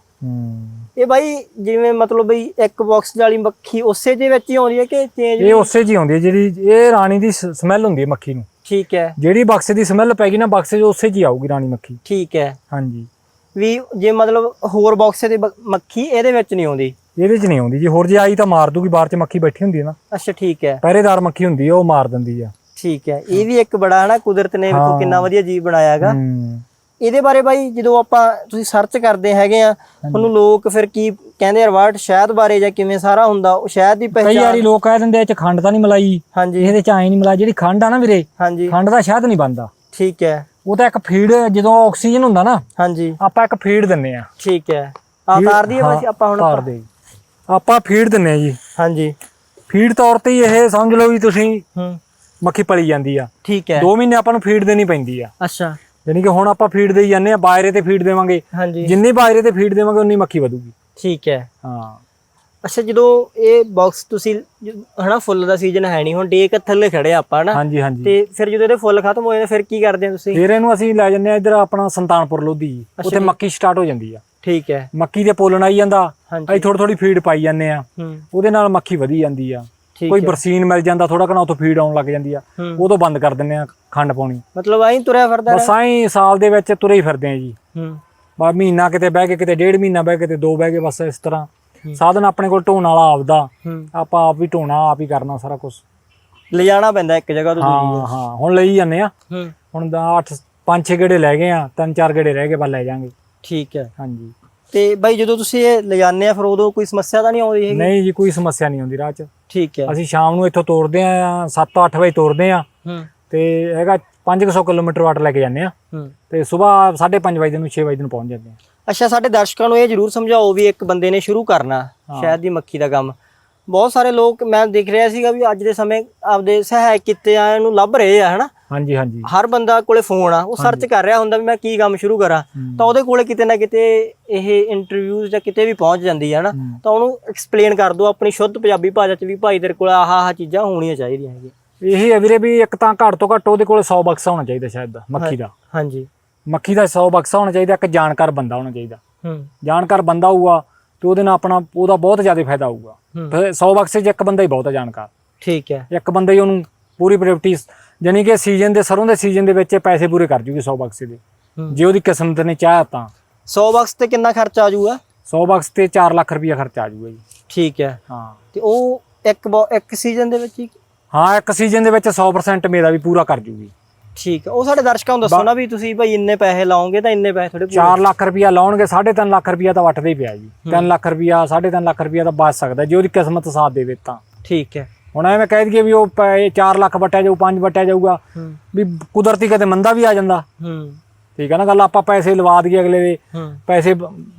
ਇਹ ਬਾਈ ਜਿਵੇਂ ਮਤਲਬ ਬਈ ਇੱਕ ਬਾਕਸ ਵਾਲੀ ਮੱਖੀ ਉਸੇ ਦੇ ਵਿੱਚ ਹੀ ਆਉਂਦੀ ਹੈ ਕਿ ਚੇਂਜ ਇਹ ਉਸੇ ਹੀ ਆਉਂਦੀ ਹੈ ਜਿਹੜੀ ਇਹ ਰਾਣੀ ਦੀ ਸਮੈਲ ਹੁੰਦੀ ਹੈ ਮੱਖੀ ਨੂੰ। ਠੀਕ ਹੈ। ਜਿਹੜੀ ਬਕਸੇ ਦੀ ਸਮੈਲ ਪੈ ਗਈ ਨਾ ਬਕਸੇ 'ਚ ਉਸੇ ਹੀ ਆਊਗੀ ਰਾਣੀ ਮੱਖੀ। ਠੀਕ ਹੈ। ਹਾਂਜੀ। ਵੀ ਜੇ ਮਤਲਬ ਹੋਰ ਬਾਕਸ ਦੇ ਮੱਖੀ ਇਹਦੇ ਵਿੱਚ ਨਹੀਂ ਆਉਂਦੀ। ਇਹਦੇ 'ਚ ਨਹੀਂ ਆਉਂਦੀ ਜੀ। ਹੋਰ ਜੇ ਆਈ ਤਾਂ ਮਾਰ ਦੂਗੀ ਬਾਹਰ 'ਚ ਮੱਖੀ ਬੈਠੀ ਹੁੰਦੀ ਹੈ ਨਾ। ਅੱਛਾ ਠੀਕ ਹੈ। ਪਹਿਰੇਦਾਰ ਮੱਖੀ ਹੁੰਦੀ ਹੈ ਉਹ ਮਾਰ ਦਿੰਦੀ ਆ। ਠੀਕ ਹੈ। ਇਹ ਵੀ ਇੱਕ ਬੜਾ ਹਨਾ ਕੁਦਰਤ ਨੇ ਵੇਖੋ। ਕਿੰਨਾ ਵਧੀਆ ਜੀਵ ਬਣਾਇਆ ਹੈਗਾ। ਹੂੰ। ਇਹਦੇ ਬਾਰੇ ਬਾਈ ਜਦੋਂ ਆਪਾਂ ਤੁਸੀਂ ਸਰਚ ਕਰਦੇ ਹੈਗੇ ਆ ਤੁਹਾਨੂੰ ਲੋਕ ਫਿਰ ਕੀ ਕਹਿੰਦੇ ਆ ਰਿਵਾਰਡ ਸ਼ਹਿਦ ਬਾਰੇ ਜਾਂ ਕਿਵੇਂ ਸਾਰਾ ਹੁੰਦਾ ਉਹ ਸ਼ਹਿਦ ਦੀ ਕਈ ਪਹਿਚਾਣ ਵਾਰੀ ਲੋਕ ਕਹਿ ਦਿੰਦੇ ਇਹ 'ਚ ਖੰਡ ਤਾਂ ਨਹੀਂ ਮਲਾਈ। ਹਾਂਜੀ। ਇਹਦੇ 'ਚ ਆਈ ਨਹੀਂ ਮਲਾਈ ਜਿਹੜੀ ਖੰਡ ਆ ਨਾ ਵੀਰੇ ਹਾਂਜੀ। ਖੰਡ ਦਾ ਸ਼ਾਇਦ ਨਹੀਂ ਬਣਦਾ। ਠੀਕ ਹੈ। ਉਹ ਤਾਂ ਇੱਕ ਫੀਡ ਜਦੋਂ ਆਕਸੀਜਨ ਹੁੰਦਾ ਨਾ ਹਾਂਜੀ। ਆਪਾਂ ਇੱਕ ਫੀਡ ਦਿੰਨੇ ਆ। ਠੀਕ ਹੈ। ਆ ਤਾਰ ਦੀ ਆਪਾਂ ਹੁਣ ਤਾਰ ਦੇ। ਆਪਾਂ ਫੀਡ ਦਿੰਨੇ ਆ ਜੀ। ਹਾਂਜੀ। ਫੀਡ ਤੌਰ ਤੇ ਹੀ ਇਹ ਸਮਝ ਲਓ ਵੀ ਤੁਸੀਂ ਹੂੰ। ਮੱਖੀ ਪਲੀ ਜਾਂਦੀ ਆ। ਠੀਕ ਹੈ। 2 ਮਹੀਨੇ ਆਪਾਂ ਨੂੰ ਫੀਡ ਦੇਣੀ ਪੈਂਦੀ ਆ। ਅੱਛਾ। ਯਾਨੀ ਕਿ ਹੁਣ ਆਪਾਂ ਫੀਡ ਦੇਈ ਜਾਂਦੇ ਆ ਬਾਇਰੇ ਤੇ ਫੀਡ ਦੇਵਾਂਗੇ। ਹਾਂਜੀ। ਜਿੰਨੀ ਬਾਇਰੇ ਤੇ ਫੀਡ ਦੇਵਾਂਗੇ ਉਨੀ ਮੱਖੀ ਵਧੂਗੀ। ਠੀਕ ਹੈ। ਹਾਂ। ਅੱਛਾ ਜਦੋਂ ਇਹ ਬਾਕਸ ਤੁਸੀਂ ਹਨਾ ਫੁੱਲ ਦਾ ਸੀਜ਼ਨ ਹੈ ਨਹੀਂ ਹੁਣ ਡੇਕ ਥੱਲੇ ਖੜੇ ਆਪਾਂ ਹਨਾ? ਹਾਂਜੀ ਹਾਂਜੀ। ਤੇ ਫਿਰ ਜਦੋਂ ਇਹਦੇ ਫੁੱਲ ਖਤਮ ਹੋ ਜਾਂਦੇ ਫਿਰ ਕੀ ਕਰਦੇ ਆ ਤੁਸੀਂ? ਫਿਰ ਇਹਨੂੰ ਅਸੀਂ ਲੈ ਜੰਨੇ ਆ ਇੱਧਰ ਆਪਣਾ ਸੰਤਾਨਪੁਰ ਲੋਧੀ। ਉੱਥੇ ਮੱਕੀ ਸਟਾਰਟ ਹੋ ਜਾਂਦੀ ਆ। ਠੀਕ ਹੈ। ਮੱਕੀ ਦੇ ਪੋਲਣ ਆਈ ਜਾਂਦਾ। ਅਸੀਂ ਥੋੜੀ ਥੋੜੀ ਫੀਡ ਪਾਈ ਜਾਂਦੇ ਆ ਉਹਦੇ ਨਾਲ ਮੱਖੀ ਵਧੀ ਜਾਂਦੀ ਆ। ਕੋਈ ਬਰਸੀਨ ਮਿਲ ਜਾਂਦਾ ਥੋੜਾ ਘਣਾ ਉੱਥੋਂ ਫੀਡ ਆਉਣ ਲੱਗ ਜਾਂਦੀ ਆ। ਹੂੰ। ਉਦੋਂ ਬੰਦ ਕਰ ਦਿੰਨੇ ਆ ਖੰਡ ਪਾਉਣੀ। ਮਤਲਬ ਆਈ ਤੁਰਿਆ ਫਿਰਦਾ ਬਸ ਆਈ ਸਾਲ ਦੇ ਵਿੱਚ ਤੁਰੇ ਹੀ ਫਿਰਦੇ ਆ ਜੀ। ਹੂੰ। ਬਾ ਮਹੀਨਾ ਕਿਤੇ ਬਹਿ ਕੇ ਕਿਤੇ ਡੇਢ ਮਹੀਨਾ ਬਹਿ ਕੇ ਕਿਤੇ ਦੋ ਬਹਿ ਕੇ ਬਸ ਇਸ ਤਰ੍ਹਾਂ। ਸਾਧਨ ਆਪਣੇ ਕੋਲ ਢੋਣ ਵਾਲਾ ਆਪਦਾ। ਆਪਾਂ ਆਪ ਹੀ ਢੋਣਾ ਆਪ ਹੀ ਕਰਨਾ ਸਾਰਾ ਕੁਝ ਲਿਜਾਣਾ ਪੈਂਦਾ ਇੱਕ ਜਗ੍ਹਾ ਤੋਂ ਦੂਜੀ ਹਾਂ ਹਾਂ। ਹੁਣ ਲਈ ਜਾਂਦੇ ਆ ਹੁਣ ਦਾ 8 5 6 ਗੇੜੇ ਲੈ ਗਏ ਆ ਤਿੰਨ ਚਾਰ ਗੇੜੇ ਰਹਿ ਗਏ ਬਸ ਲੈ ਜਾਾਂਗੇ। ਠੀਕ ਹੈ। ਹਾਂਜੀ। ਤੇ ਬਾਈ ਜਦੋਂ ਤੁਸੀਂ ਇਹ ਲਿਜਾਣੇ ਆ ਫਿਰ ਉਦੋਂ ਕੋਈ ਸਮੱਸਿਆ ਤਾਂ ਨਹੀਂ ਆਉਂਦੀ ਹੈਗੀ? ਨਹੀਂ ਜੀ ਕੋਈ ਸਮੱਸਿਆ ਨਹੀਂ ਆਉਂਦੀ ਰਾਹ 'ਚ। ਠੀਕ ਹੈ। ਅਸੀਂ ਸ਼ਾਮ ਨੂੰ ਇੱਥੋਂ ਤੋਰਦੇ ਆ 7-8 ਵਜੇ ਤੋਰਦੇ ਆ। ਹੂੰ। ਤੇ ਹੈਗਾ 500 ਕਿਲੋਮੀਟਰ ਵਾਟ ਲੈ ਕੇ ਜਾਂਦੇ ਆ। ਹੂੰ। ਤੇ ਸਵੇਰ 5:30 ਵਜੇ ਨੂੰ 6 ਵਜੇ ਨੂੰ ਪਹੁੰਚ ਜਾਂਦੇ ਆ। ਅੱਛਾ ਸਾਡੇ ਦਰਸ਼ਕਾਂ ਨੂੰ ਇਹ ਜਰੂਰ ਸਮਝਾਓ ਵੀ ਇੱਕ ਬੰਦੇ ਨੇ ਸ਼ੁਰੂ ਕਰਨਾ ਸ਼ਹਿਦ ਦੀ ਮੱਖੀ ਦਾ ਕੰਮ। ਬਹੁਤ ਸਾਰੇ ਲੋਕ ਮੈਂ ਦੇਖ ਰਿਹਾ ਸੀਗਾ ਵੀ ਅੱਜ ਦੇ ਸਮੇਂ ਆਪਦੇ ਸਹਾਇਕ ਕਿੱਤੇ ਆ ਨੂੰ ਲੱਭ ਰਹੇ ਆ ਹਨਾ? ਹਾਂਜੀ ਹਾਂਜੀ। ਹਰ ਬੰਦਾ ਕੋਲੇ ਫੋਨ ਆ ਉਹ ਸਰਚ ਕਰ ਰਿਹਾ ਹੁੰਦਾ ਵੀ ਮੈਂ ਕੀ ਕੰਮ ਸ਼ੁਰੂ ਕਰਾਂ। ਤਾਂ ਉਹਦੇ ਕੋਲੇ ਕਿਤੇ ਨਾ ਕਿਤੇ ਇਹ ਇੰਟਰਵਿਊਜ਼ ਜਾਂ ਕਿਤੇ ਵੀ ਪਹੁੰਚ ਜਾਂਦੀ ਹੈ ਹੂੰ। ਤਾਂ ਉਹਨੂੰ ਐਕਸਪਲੇਨ ਕਰ ਦਿਓ ਆਪਣੀ ਸ਼ੁੱਧ ਪੰਜਾਬੀ ਭਾਸ਼ਾ 'ਚ ਵੀ ਭਾਈ ਤੇਰੇ ਕੋਲ ਆਹ ਆਹ ਚੀਜ਼ਾਂ ਹੋਣੀਆਂ ਚਾਹੀਦੀਆਂ ਹੈਗੀਆਂ। ਇਹੀ ਹੈ ਵੀਰੇ ਵੀ ਇੱਕ ਤਾਂ ਘੱਟ ਤੋਂ ਘੱਟ ਉਹਦੇ ਕੋਲ 100 ਬਕਸਾ ਹੋਣਾ ਚਾਹੀਦਾ ਸ਼ਾਇਦ ਦਾ ਮੱਖੀ ਦਾ। ਹਾਂਜੀ। ਮੱਖੀ ਦਾ 100 ਬਕਸਾ ਹੋਣਾ ਚਾਹੀਦਾ ਇੱਕ ਜਾਣਕਾਰ ਬੰਦਾ ਹੋਣਾ ਚਾਹੀਦਾ। ਹੂੰ। ਜਾਣਕਾਰ ਬੰਦਾ ਹੋਊਗਾ ਤੇ ਉਹਦੇ ਨਾਲ ਆਪਣਾ ਉਹਦਾ ਬਹੁਤ ਜ਼ਿਆਦਾ ਫਾਇਦਾ ਹੋਊਗਾ। ਫਿਰ 100 ਬਕਸੇ 'ਚ ਇੱਕ ਬੰਦਾ ਹੀ ਬਹੁਤ ਹੈ ਜਾਣਕਾਰ। ਠੀਕ ਹੈ। ਇੱਕ ਬੰਦਾ ਹੀ ਉਹਨੂੰ ਪੂਰੀ ਪ੍ਰੋਪਰਟੀ ਯਾਨੀ ਕਿ ਸੀਜ਼ਨ ਦੇ ਸਰੋਂ ਦੇ ਸੀਜ਼ਨ ਦੇ ਵਿੱਚ ਇਹ ਪੈਸੇ ਪੂਰੇ ਕਰ ਜੂਗੀ 100 ਬਕਸੇ ਦੇ। ਜੇ ਉਹਦੀ ਕਿਸਮਤ ਨੇ ਚਾਹਿਆ ਤਾਂ। 100 ਬਕਸ ਤੇ ਕਿੰਨਾ ਖਰਚਾ ਆ ਜਾਊਗਾ? 100 ਬਕਸ ਤੇ 4 ਲੱਖ ਰੁਪਇਆ ਖਰਚਾ ਆ ਜਾਊਗਾ ਜੀ। ਠੀਕ ਹੈ। ਹਾਂ। ਤੇ ਉਹ ਇੱਕ ਇੱਕ ਸੀਜ਼ਨ ਦੇ ਵਿੱਚ ਹੀ? ਹਾਂ ਇੱਕ ਸੀਜ਼ਨ ਦੇ ਵਿੱਚ 100% ਮੇਰਾ ਵੀ ਪੂਰਾ ਕਰ ਜੂਗੀ। ਠੀਕ ਹੈ। ਉਹ ਸਾਡੇ ਦਰਸ਼ਕਾਂ ਨੂੰ ਦੱਸੋ ਨਾ ਵੀ ਤੁਸੀਂ ਭਾਈ ਇੰਨੇ ਪੈਸੇ ਲਾਓਗੇ ਤਾਂ ਇੰਨੇ ਪੈਸੇ ਥੋੜੇ 4 ਲੱਖ ਰੁਪਇਆ ਲਾਉਣਗੇ 3.5 ਲੱਖ ਰੁਪਇਆ ਤਾਂ ਵੱਟਦੇ ਹੀ ਪਿਆ ਜੀ। 3 ਲੱਖ ਰੁਪਇਆ 3.5 ਲੱਖ ਰੁਪਇਆ ਤਾਂ ਬਚ ਸਕਦਾ ਜੇ ਉਹਦੀ ਕਿਸਮਤ ਸਾਥ ਦੇਵੇ ਤਾਂ। ਠੀਕ ਹੈ। ਹੁਣ ਐਵੇਂ ਕਹਿ ਦਈਏ ਵੀ ਉਹ 4 ਲੱਖ ਵਟਿਆ ਜਾਊ 5 ਵਟਿਆ ਜਾਊਗਾ। ਵੀ ਕੁਦਰਤੀ ਕਦੇ ਮੰਦਾ ਵੀ ਆ ਜਾਂਦਾ। ਹੂੰ। ਠੀਕ ਹੈ ਨਾ ਗੱਲ ਆਪਾਂ ਪੈਸੇ ਲਵਾ ਦਈਏ ਅਗਲੇ ਦੇ। ਪੈਸੇ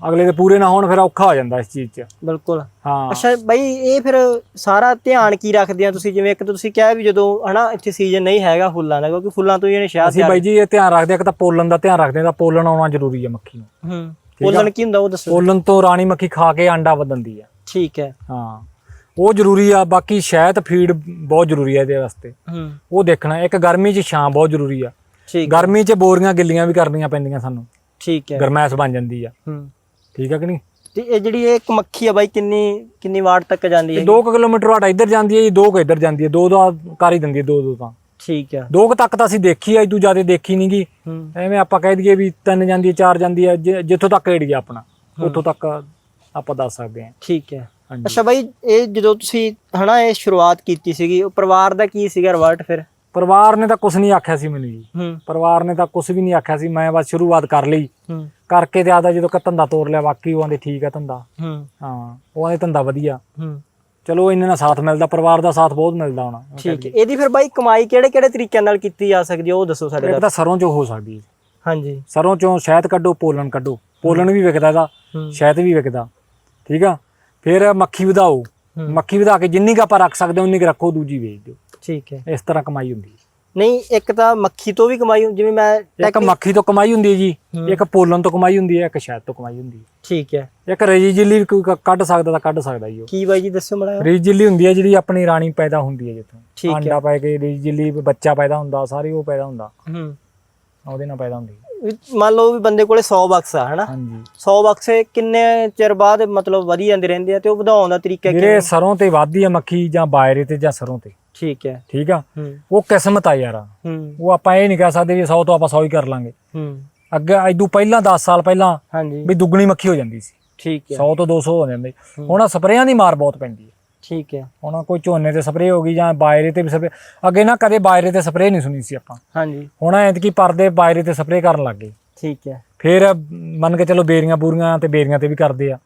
ਅਗਲੇ ਦੇ ਪੂਰੇ ਨਾ ਹੋਣ ਫਿਰ ਔਖਾ ਹੋ ਜਾਂਦਾ ਇਸ ਚੀਜ਼ 'ਚ। ਬਿਲਕੁਲ। ਹਾਂ। ਅੱਛਾ ਬਾਈ ਇਹ ਫਿਰ ਸਾਰਾ ਧਿਆਨ ਕੀ ਰੱਖਦੇ ਆ ਤੁਸੀਂ? ਜਿਵੇਂ ਇੱਕ ਤੁਸੀਂ ਕਿਹਾ ਵੀ ਜਦੋਂ ਹਨਾ ਇੱਥੇ ਸੀਜ਼ਨ ਨਹੀਂ ਹੈਗਾ ਫੁੱਲਾਂ ਦਾ ਕਿਉਂਕਿ ਫੁੱਲਾਂ ਤੋਂ ਹੀ ਇਹਨੇ ਸ਼ਾਇਦ ਅਸੀਂ ਬਾਈ ਜੀ ਇਹ ਧਿਆਨ ਰੱਖਦੇ ਇੱਕ ਤਾਂ ਪੋਲਣ ਦਾ ਧਿਆਨ ਰੱਖਦੇ ਹਾਂ ਤਾਂ ਪੋਲਣ ਆਉਣਾ ਜ਼ਰੂਰੀ ਹੈ ਮੱਖੀ ਨੂੰ। ਹੂੰ। ਫੁੱਲਣ ਕੀ ਹੁੰਦਾ ਉਹ ਦੱਸੋ। ਪੋਲਣ ਤੋਂ ਰਾਣੀ ਮੱਖੀ ਖਾ ਕੇ ਆਂਡਾ ਵਧਦੀ ਹੈ ਠੀਕ ਹੈ। ਹਾਂ। ਉਹ ਜ਼ਰੂਰੀ ਆ ਬਾਕੀ ਸ਼ਹਿਦ ਫੀਡ ਬਹੁਤ ਜ਼ਰੂਰੀ ਹੈ ਇਹਦੇ ਵਾਸਤੇ। ਹੂੰ। ਉਹ ਦੇਖਣਾ ਇੱਕ ਗਰਮੀ 'ਚ ਛਾਂ ਬਹੁਤ ਜ਼ਰੂਰੀ ਆ। ਠੀਕ। ਗਰਮੀ 'ਚ ਬੋਰੀਆਂ ਗਿੱਲੀਆਂ ਵੀ ਕਰਨੀਆਂ ਪੈਂਦੀਆਂ ਸਾਨੂੰ। ਠੀਕ ਹੈ। ਗਰਮੈਸ਼ ਬਣ ਜਾਂਦੀ ਆ। ਹੂੰ। ਠੀਕ ਆ ਕਿ ਨਹੀਂ? ਤੇ ਇਹ ਜਿਹੜੀ ਇਹ ਇੱਕ ਮੱਖੀ ਆ ਬਾਈ ਕਿੰਨੀ ਕਿੰਨੀ ਵਾਟ ਤੱਕ ਜਾਂਦੀ ਹੈ 2 ਕਿਲੋਮੀਟਰ ਵਾਟ ਇੱਧਰ ਜਾਂਦੀ ਹੈ ਜੀ 2 ਕੁ ਇੱਧਰ ਜਾਂਦੀ ਹੈ। ਦੋ ਦਾ ਕਰ ਹੀ ਦਿੰਦੀ ਹੈ ਦੋ ਦੋ ਤਾਂ। ਠੀਕ ਹੈ। 2 ਤੱਕ ਤਾਂ ਅਸੀਂ ਦੇਖੀ ਆ ਇਦੋਂ ਜ਼ਿਆਦਾ ਦੇਖੀ ਨਹੀਂਗੀ ਐਵੇਂ ਆਪਾਂ ਕਹਿ ਦਈਏ ਵੀ ਤਿੰਨ ਜਾਂਦੀ ਹੈ ਚਾਰ ਜਾਂਦੀ ਹੈ ਜਿੱਥੋਂ ਤੱਕ ਏਰੀਆ ਆਪਣਾ। ਉੱਥੋਂ ਤੱਕ ਆਪਾਂ ਦੱਸ ਸਕਦੇ ਹਾਂ। ਠੀਕ ਹੈ। ਅੱਛਾ ਬਾਈ ਇਹ ਜਦੋਂ ਤੁਸੀਂ ਹਨਾ ਇਹ ਸ਼ੁਰੂਆਤ ਕੀਤੀ ਸੀਗੀ ਉਹ ਪਰਿਵਾਰ ਦਾ ਕੀ ਸੀਗਾ ਰਿਵਰਟ ਫਿਰ? ਪਰਿਵਾਰ ਨੇ ਤਾਂ ਕੁਝ ਨਹੀਂ ਆਖਿਆ ਸੀ ਮੈਨੂੰ ਜੀ। ਪਰਿਵਾਰ ਨੇ ਤਾਂ ਕੁਝ ਵੀ ਨਹੀਂ ਆਖਿਆ ਸੀ ਮੈਂ ਬਸ ਸ਼ੁਰੂਆਤ ਕਰ ਲਈ। ਕਰਕੇ ਤੇ ਆਦਾ ਜਦੋਂ ਕ ਧੰਦਾ ਤੋਰ ਲਿਆ ਵਾਕਈ ਉਹ ਆਂਦੇ ਠੀਕ ਆ ਧੰਦਾ। ਹੂੰ। ਹਾਂ ਉਹ ਆਂਦੇ ਧੰਦਾ ਵਧੀਆ। ਚਲੋ ਇਹਨਾਂ ਨਾਲ ਸਾਥ ਮਿਲਦਾ ਪਰਿਵਾਰ ਦਾ ਸਾਥ ਬਹੁਤ ਮਿਲਦਾ ਹੋਣਾ ਠੀਕ ਹੈ। ਇਹਦੀ ਫਿਰ ਬਾਈ ਕਮਾਈ ਕਿਹੜੇ ਕਿਹੜੇ ਤਰੀਕਿਆਂ ਨਾਲ ਕੀਤੀ ਜਾ ਸਕਦੀ ਹੈ ਉਹ ਦੱਸੋ ਸਾਡੇ ਨਾਲ। ਤਾਂ ਸਰੋਂ ਚੋਂ ਹੋ ਸਕਦੀ ਹੈ। ਹਾਂਜੀ। ਸਰੋਂ ਚੋਂ ਸ਼ਹਿਦ ਕੱਢੋ ਪੋਲਣ ਕੱਢੋ। ਪੋਲਣ ਵੀ ਵਿਕਦਾ ਇਹਦਾ ਸ਼ਹਿਦ ਵੀ ਵਿਕਦਾ। ਠੀਕ ਆ? ਫਿਰ ਮੱਖੀ ਵਧਾਓ। ਹੂੰ। ਮੱਖੀ ਵਧਾ ਕੇ ਜਿੰਨੀ ਕੁ ਆਪਾਂ ਰੱਖ ਸਕਦੇ ਹਾਂ ਉਨੀ ਕੁ ਰੱਖੋ ਦੂਜੀ ਵੇਚ ਦਿਓ। ਠੀਕ ਹੈ। ਇਸ ਤਰ੍ਹਾਂ ਕਮਾਈ ਹੁੰਦੀ ਹੈ। ਨਹੀਂ ਇੱਕ ਤਾਂ ਮੱਖੀ ਤੋਂ ਵੀ ਕਮਾਈ ਜਿਵੇਂ ਮੈਂ ਇੱਕ ਮੱਖੀ ਤੋਂ ਕਮਾਈ ਹੁੰਦੀ ਹੈ ਜੀ ਹੂੰ। ਇੱਕ ਪੋਲਣ ਤੋਂ ਕਮਾਈ ਹੁੰਦੀ ਹੈ ਇੱਕ ਸ਼ਹਿਦ ਤੋਂ ਕਮਾਈ ਹੁੰਦੀ ਠੀਕ ਹੈ। ਹੈ ਇੱਕ ਰਜੀ ਜਿੱਲੀ ਵੀ ਕੋਈ ਕੱਢ ਸਕਦਾ ਤਾਂ ਕੱਢ ਸਕਦਾ ਜੀ ਉਹ। ਕੀ ਬਾਈ ਜੀ ਦੱਸੋ ਮੜਾ ਰਜੀ ਜਿੱਲੀ ਹੁੰਦੀ ਹੈ ਜਿਹੜੀ ਆਪਣੀ ਰਾਣੀ ਪੈਦਾ ਹੁੰਦੀ ਹੈ ਜਿੱਥੋਂ। ਠੀਕ ਹੈ। ਆਂਡਾ ਪਾ ਕੇ ਰਜੀ ਜਿੱਲੀ ਬੱਚਾ ਪੈਦਾ ਹੁੰਦਾ ਸਾਰੀ ਉਹ ਪੈਦਾ ਹੁੰਦਾ। ਹੂੰ। ਉਹਦੇ ਨਾਲ ਪੈਦਾ ਹੁੰਦੀ ਹੈ। ਮੰਨ ਲਓ ਵੀ ਬੰਦੇ ਕੋਲੇ 100 ਬਕਸ ਆ ਹਨਾ? ਹਾਂਜੀ। 100 ਬਕਸੇ ਕਿੰਨੇ ਚਿਰ ਬਾਅਦ ਮਤਲਬ ਵਧੀ ਜਾਂਦੇ ਰਹਿੰਦੇ ਆ ਤੇ ਉਹ ਵਧਾਉਣ ਦਾ ਤਰੀਕਾ ਕੀ ਜਿਹੜੇ ਸਰੋਂ ਤੇ ਵਾਧੀ ਹੈ ਮੱਖੀ ਜਾਂ ਬਾਇਰੇ ਤੇ ਜਾਂ ਸਰੋਂ ਤੇ। ਠੀਕ ਹੈ। ਠੀਕ ਆ? ਉਹ ਕਿਸਮਤ ਆ ਯਾਰ। ਉਹ ਆਪਾਂ ਇਹ ਨਹੀਂ ਕਹਿ ਸਕਦੇ ਵੀ 100 ਤੋਂ ਆਪਾਂ 100 ਹੀ ਕਰ ਲਾਂਗੇ। ਹੂੰ। ਅੱਗੇ ਇਦੋਂ ਪਹਿਲਾਂ 10 ਸਾਲ ਪਹਿਲਾਂ ਵੀ ਦੁੱਗਣੀ ਮੱਖੀ ਹੋ ਜਾਂਦੀ ਸੀ। ਠੀਕ ਹੈ। 100 ਤੋਂ 200 ਹੋ ਜਾਂਦੇ। ਹੁਣ ਆਹ ਸਪਰੇਆਂ ਦੀ ਮਾਰ ਬਹੁਤ ਪੈਂਦੀ ਹੈ। ਠੀਕ ਹੈ। ਹੁਣ ਕੋਈ ਝੋਨੇ ਤੇ ਸਪਰੇਅ ਹੋ ਗਈ ਜਾਂ ਬਾਇਰੇ ਤੇ ਵੀ ਸਪਰੇ ਅੱਗੇ ਨਾ ਕਦੇ ਬਾਇਰੇ ਤੇ ਸਪਰੇਅ ਨਹੀਂ ਸੁਣੀ ਸੀ ਆਪਾਂ। ਹਾਂਜੀ। ਹੁਣ ਐਤਕੀ ਪਰਦੇ ਬਾਇਰੇ ਤੇ ਸਪਰੇਅ ਕਰਨ ਲੱਗ ਗਏ। ਠੀਕ ਹੈ। ਫਿਰ ਮੰਨ ਕੇ ਚਲੋ ਬੇਰੀਆਂ ਬੂਰੀਆਂ ਤੇ ਬੇਰੀਆਂ ਤੇ ਵੀ ਕਰਦੇ ਆ।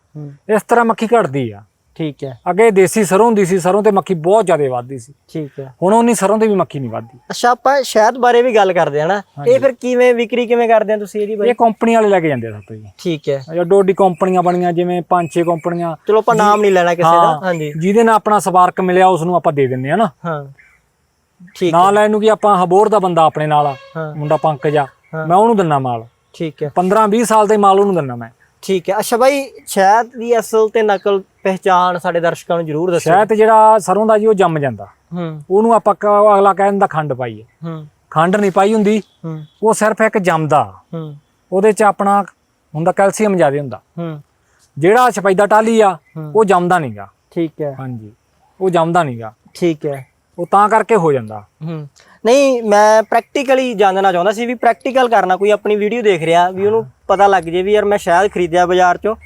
ਇਸ ਤਰ੍ਹਾਂ ਮੱਖੀ ਘਟਦੀ ਆ। ਠੀਕ ਹੈ। ਅੱਗੇ ਦੇਸੀ ਸਰੋਂ ਹੁੰਦੀ ਸੀ ਸਰੋਂ ਤੇ ਮੱਖੀ ਬਹੁਤ ਜ਼ਿਆਦਾ ਵੱਧਦੀ ਸੀ। ਠੀਕ ਹੈ। ਹੁਣ ਉਨੀ ਸਰੋਂ ਤੇ ਵੀ ਮੱਖੀ ਨਹੀਂ ਵੱਧਦੀ। ਅੱਛਾ ਆਪਾਂ ਸ਼ਹਿਦ ਬਾਰੇ ਵੀ ਗੱਲ ਕਰਦੇ ਹਾਂ ਨਾ। ਇਹ ਫਿਰ ਕਿਵੇਂ ਵਿਕਰੀ ਕਿਵੇਂ ਕਰਦੇ ਆ ਤੁਸੀਂ ਇਹਦੀ ਬਾਈ ਇਹ ਕੰਪਨੀ ਵਾਲੇ ਲੈ ਕੇ ਜਾਂਦੇ ਆ ਸਾਤੋਂ ਜੀ। ਠੀਕ ਹੈ। ਜਾਂ ਡੋਡੀ ਕੰਪਨੀਆਂ ਬਣੀਆਂ ਜਿਵੇਂ ਪੰਜ ਛੇ ਕੰਪਨੀਆਂ। ਚਲੋ ਆਪਾਂ ਨਾਮ ਨਹੀਂ ਲੈਣਾ ਕਿਸੇ ਦਾ। ਹਾਂਜੀ। ਜਿਹਦੇ ਨਾਲ ਆਪਣਾ ਸਪਾਰਕ ਮਿਲਿਆ ਉਸ ਨੂੰ ਆਪਾਂ ਦੇ ਦਿੰਨੇ ਆ ਨਾ। ਹਾਂ। ਠੀਕ ਨਾਲ ਲੈਣ ਨੂੰ ਕਿ ਆਪਾਂ ਹਬੋਰ ਦਾ ਬੰਦਾ ਆਪਣੇ ਨਾਲ ਆ ਮੁੰਡਾ ਪੰਕਜ ਆ। ਮੈਂ ਉਹਨੂੰ ਦਿੰਨਾ ਮਾਲ। ਠੀਕ ਹੈ। 15 20 ਸਾਲ ਦੇ ਮਾਲ ਉਹਨੂੰ ਦਿੰਨਾ ਮੈਂ। ਠੀਕ ਹੈ। ਅੱਛਾ ਬਾਈ ਸ਼ਹਿਦ ਦੀ ਅਸਲ ਤੇ ਨਕਲ ਪਹਿਚਾਣ ਸਾਡੇ ਦਰਸ਼ਕਾਂ ਨੂੰ ਜ਼ਰੂਰ ਦੱਸੋ। ਸ਼ਾਇਦ ਜਿਹੜਾ ਸਰੋਂ ਦਾ ਜੀ ਉਹ ਜੰਮ ਜਾਂਦਾ। ਹੂੰ। ਉਹਨੂੰ ਆਪਾਂ ਕ- ਅਗਲਾ ਕਹਿ ਦਿੰਦਾ ਖੰਡ ਪਾਈ ਹੈ। ਹੂੰ ਖੰਡ ਨਹੀਂ ਪਾਈ ਹੁੰਦੀ। ਹੂੰ। ਉਹ ਸਿਰਫ ਇੱਕ ਜੰਮਦਾ। ਹੂੰ। ਉਹਦੇ ਚ ਆਪਣਾ ਹੁੰਦਾ ਕੈਲਸ਼ੀਅਮ ਜ਼ਿਆਦਾ ਹੁੰਦਾ। ਹੂੰ। ਜਿਹੜਾ ਸਫੈਦਾ ਟਾਲੀ ਆ ਹੂੰ। ਉਹ ਜੰਮਦਾ ਨਹੀਂਗਾ ਠੀਕ ਹੈ। ਹਾਂਜੀ। ਉਹ ਜੰਮਦਾ ਨਹੀਂਗਾ ਠੀਕ ਹੈ। ਉਹ ਤਾਂ ਕਰਕੇ ਹੋ ਜਾਂਦਾ। ਹੂੰ। ਨਹੀਂ ਮੈਂ ਪ੍ਰੈਕਟੀਕਲੀ ਜਾਣਨਾ ਚਾਹੁੰਦਾ ਸੀ ਵੀ ਪ੍ਰੈਕਟੀਕਲ ਕਰਨਾ। ਕੋਈ ਆਪਣੀ ਵੀਡੀਓ ਦੇਖ ਰਿਹਾ ਵੀ ਉਹਨੂੰ ਪਤਾ ਲੱਗ ਜੇ ਵੀ ਯਾਰ ਮੈਂ ਸ਼ਾਇਦ ਖਰੀਦਿਆ ਬਾਜ਼ਾਰ ਚੋਂ।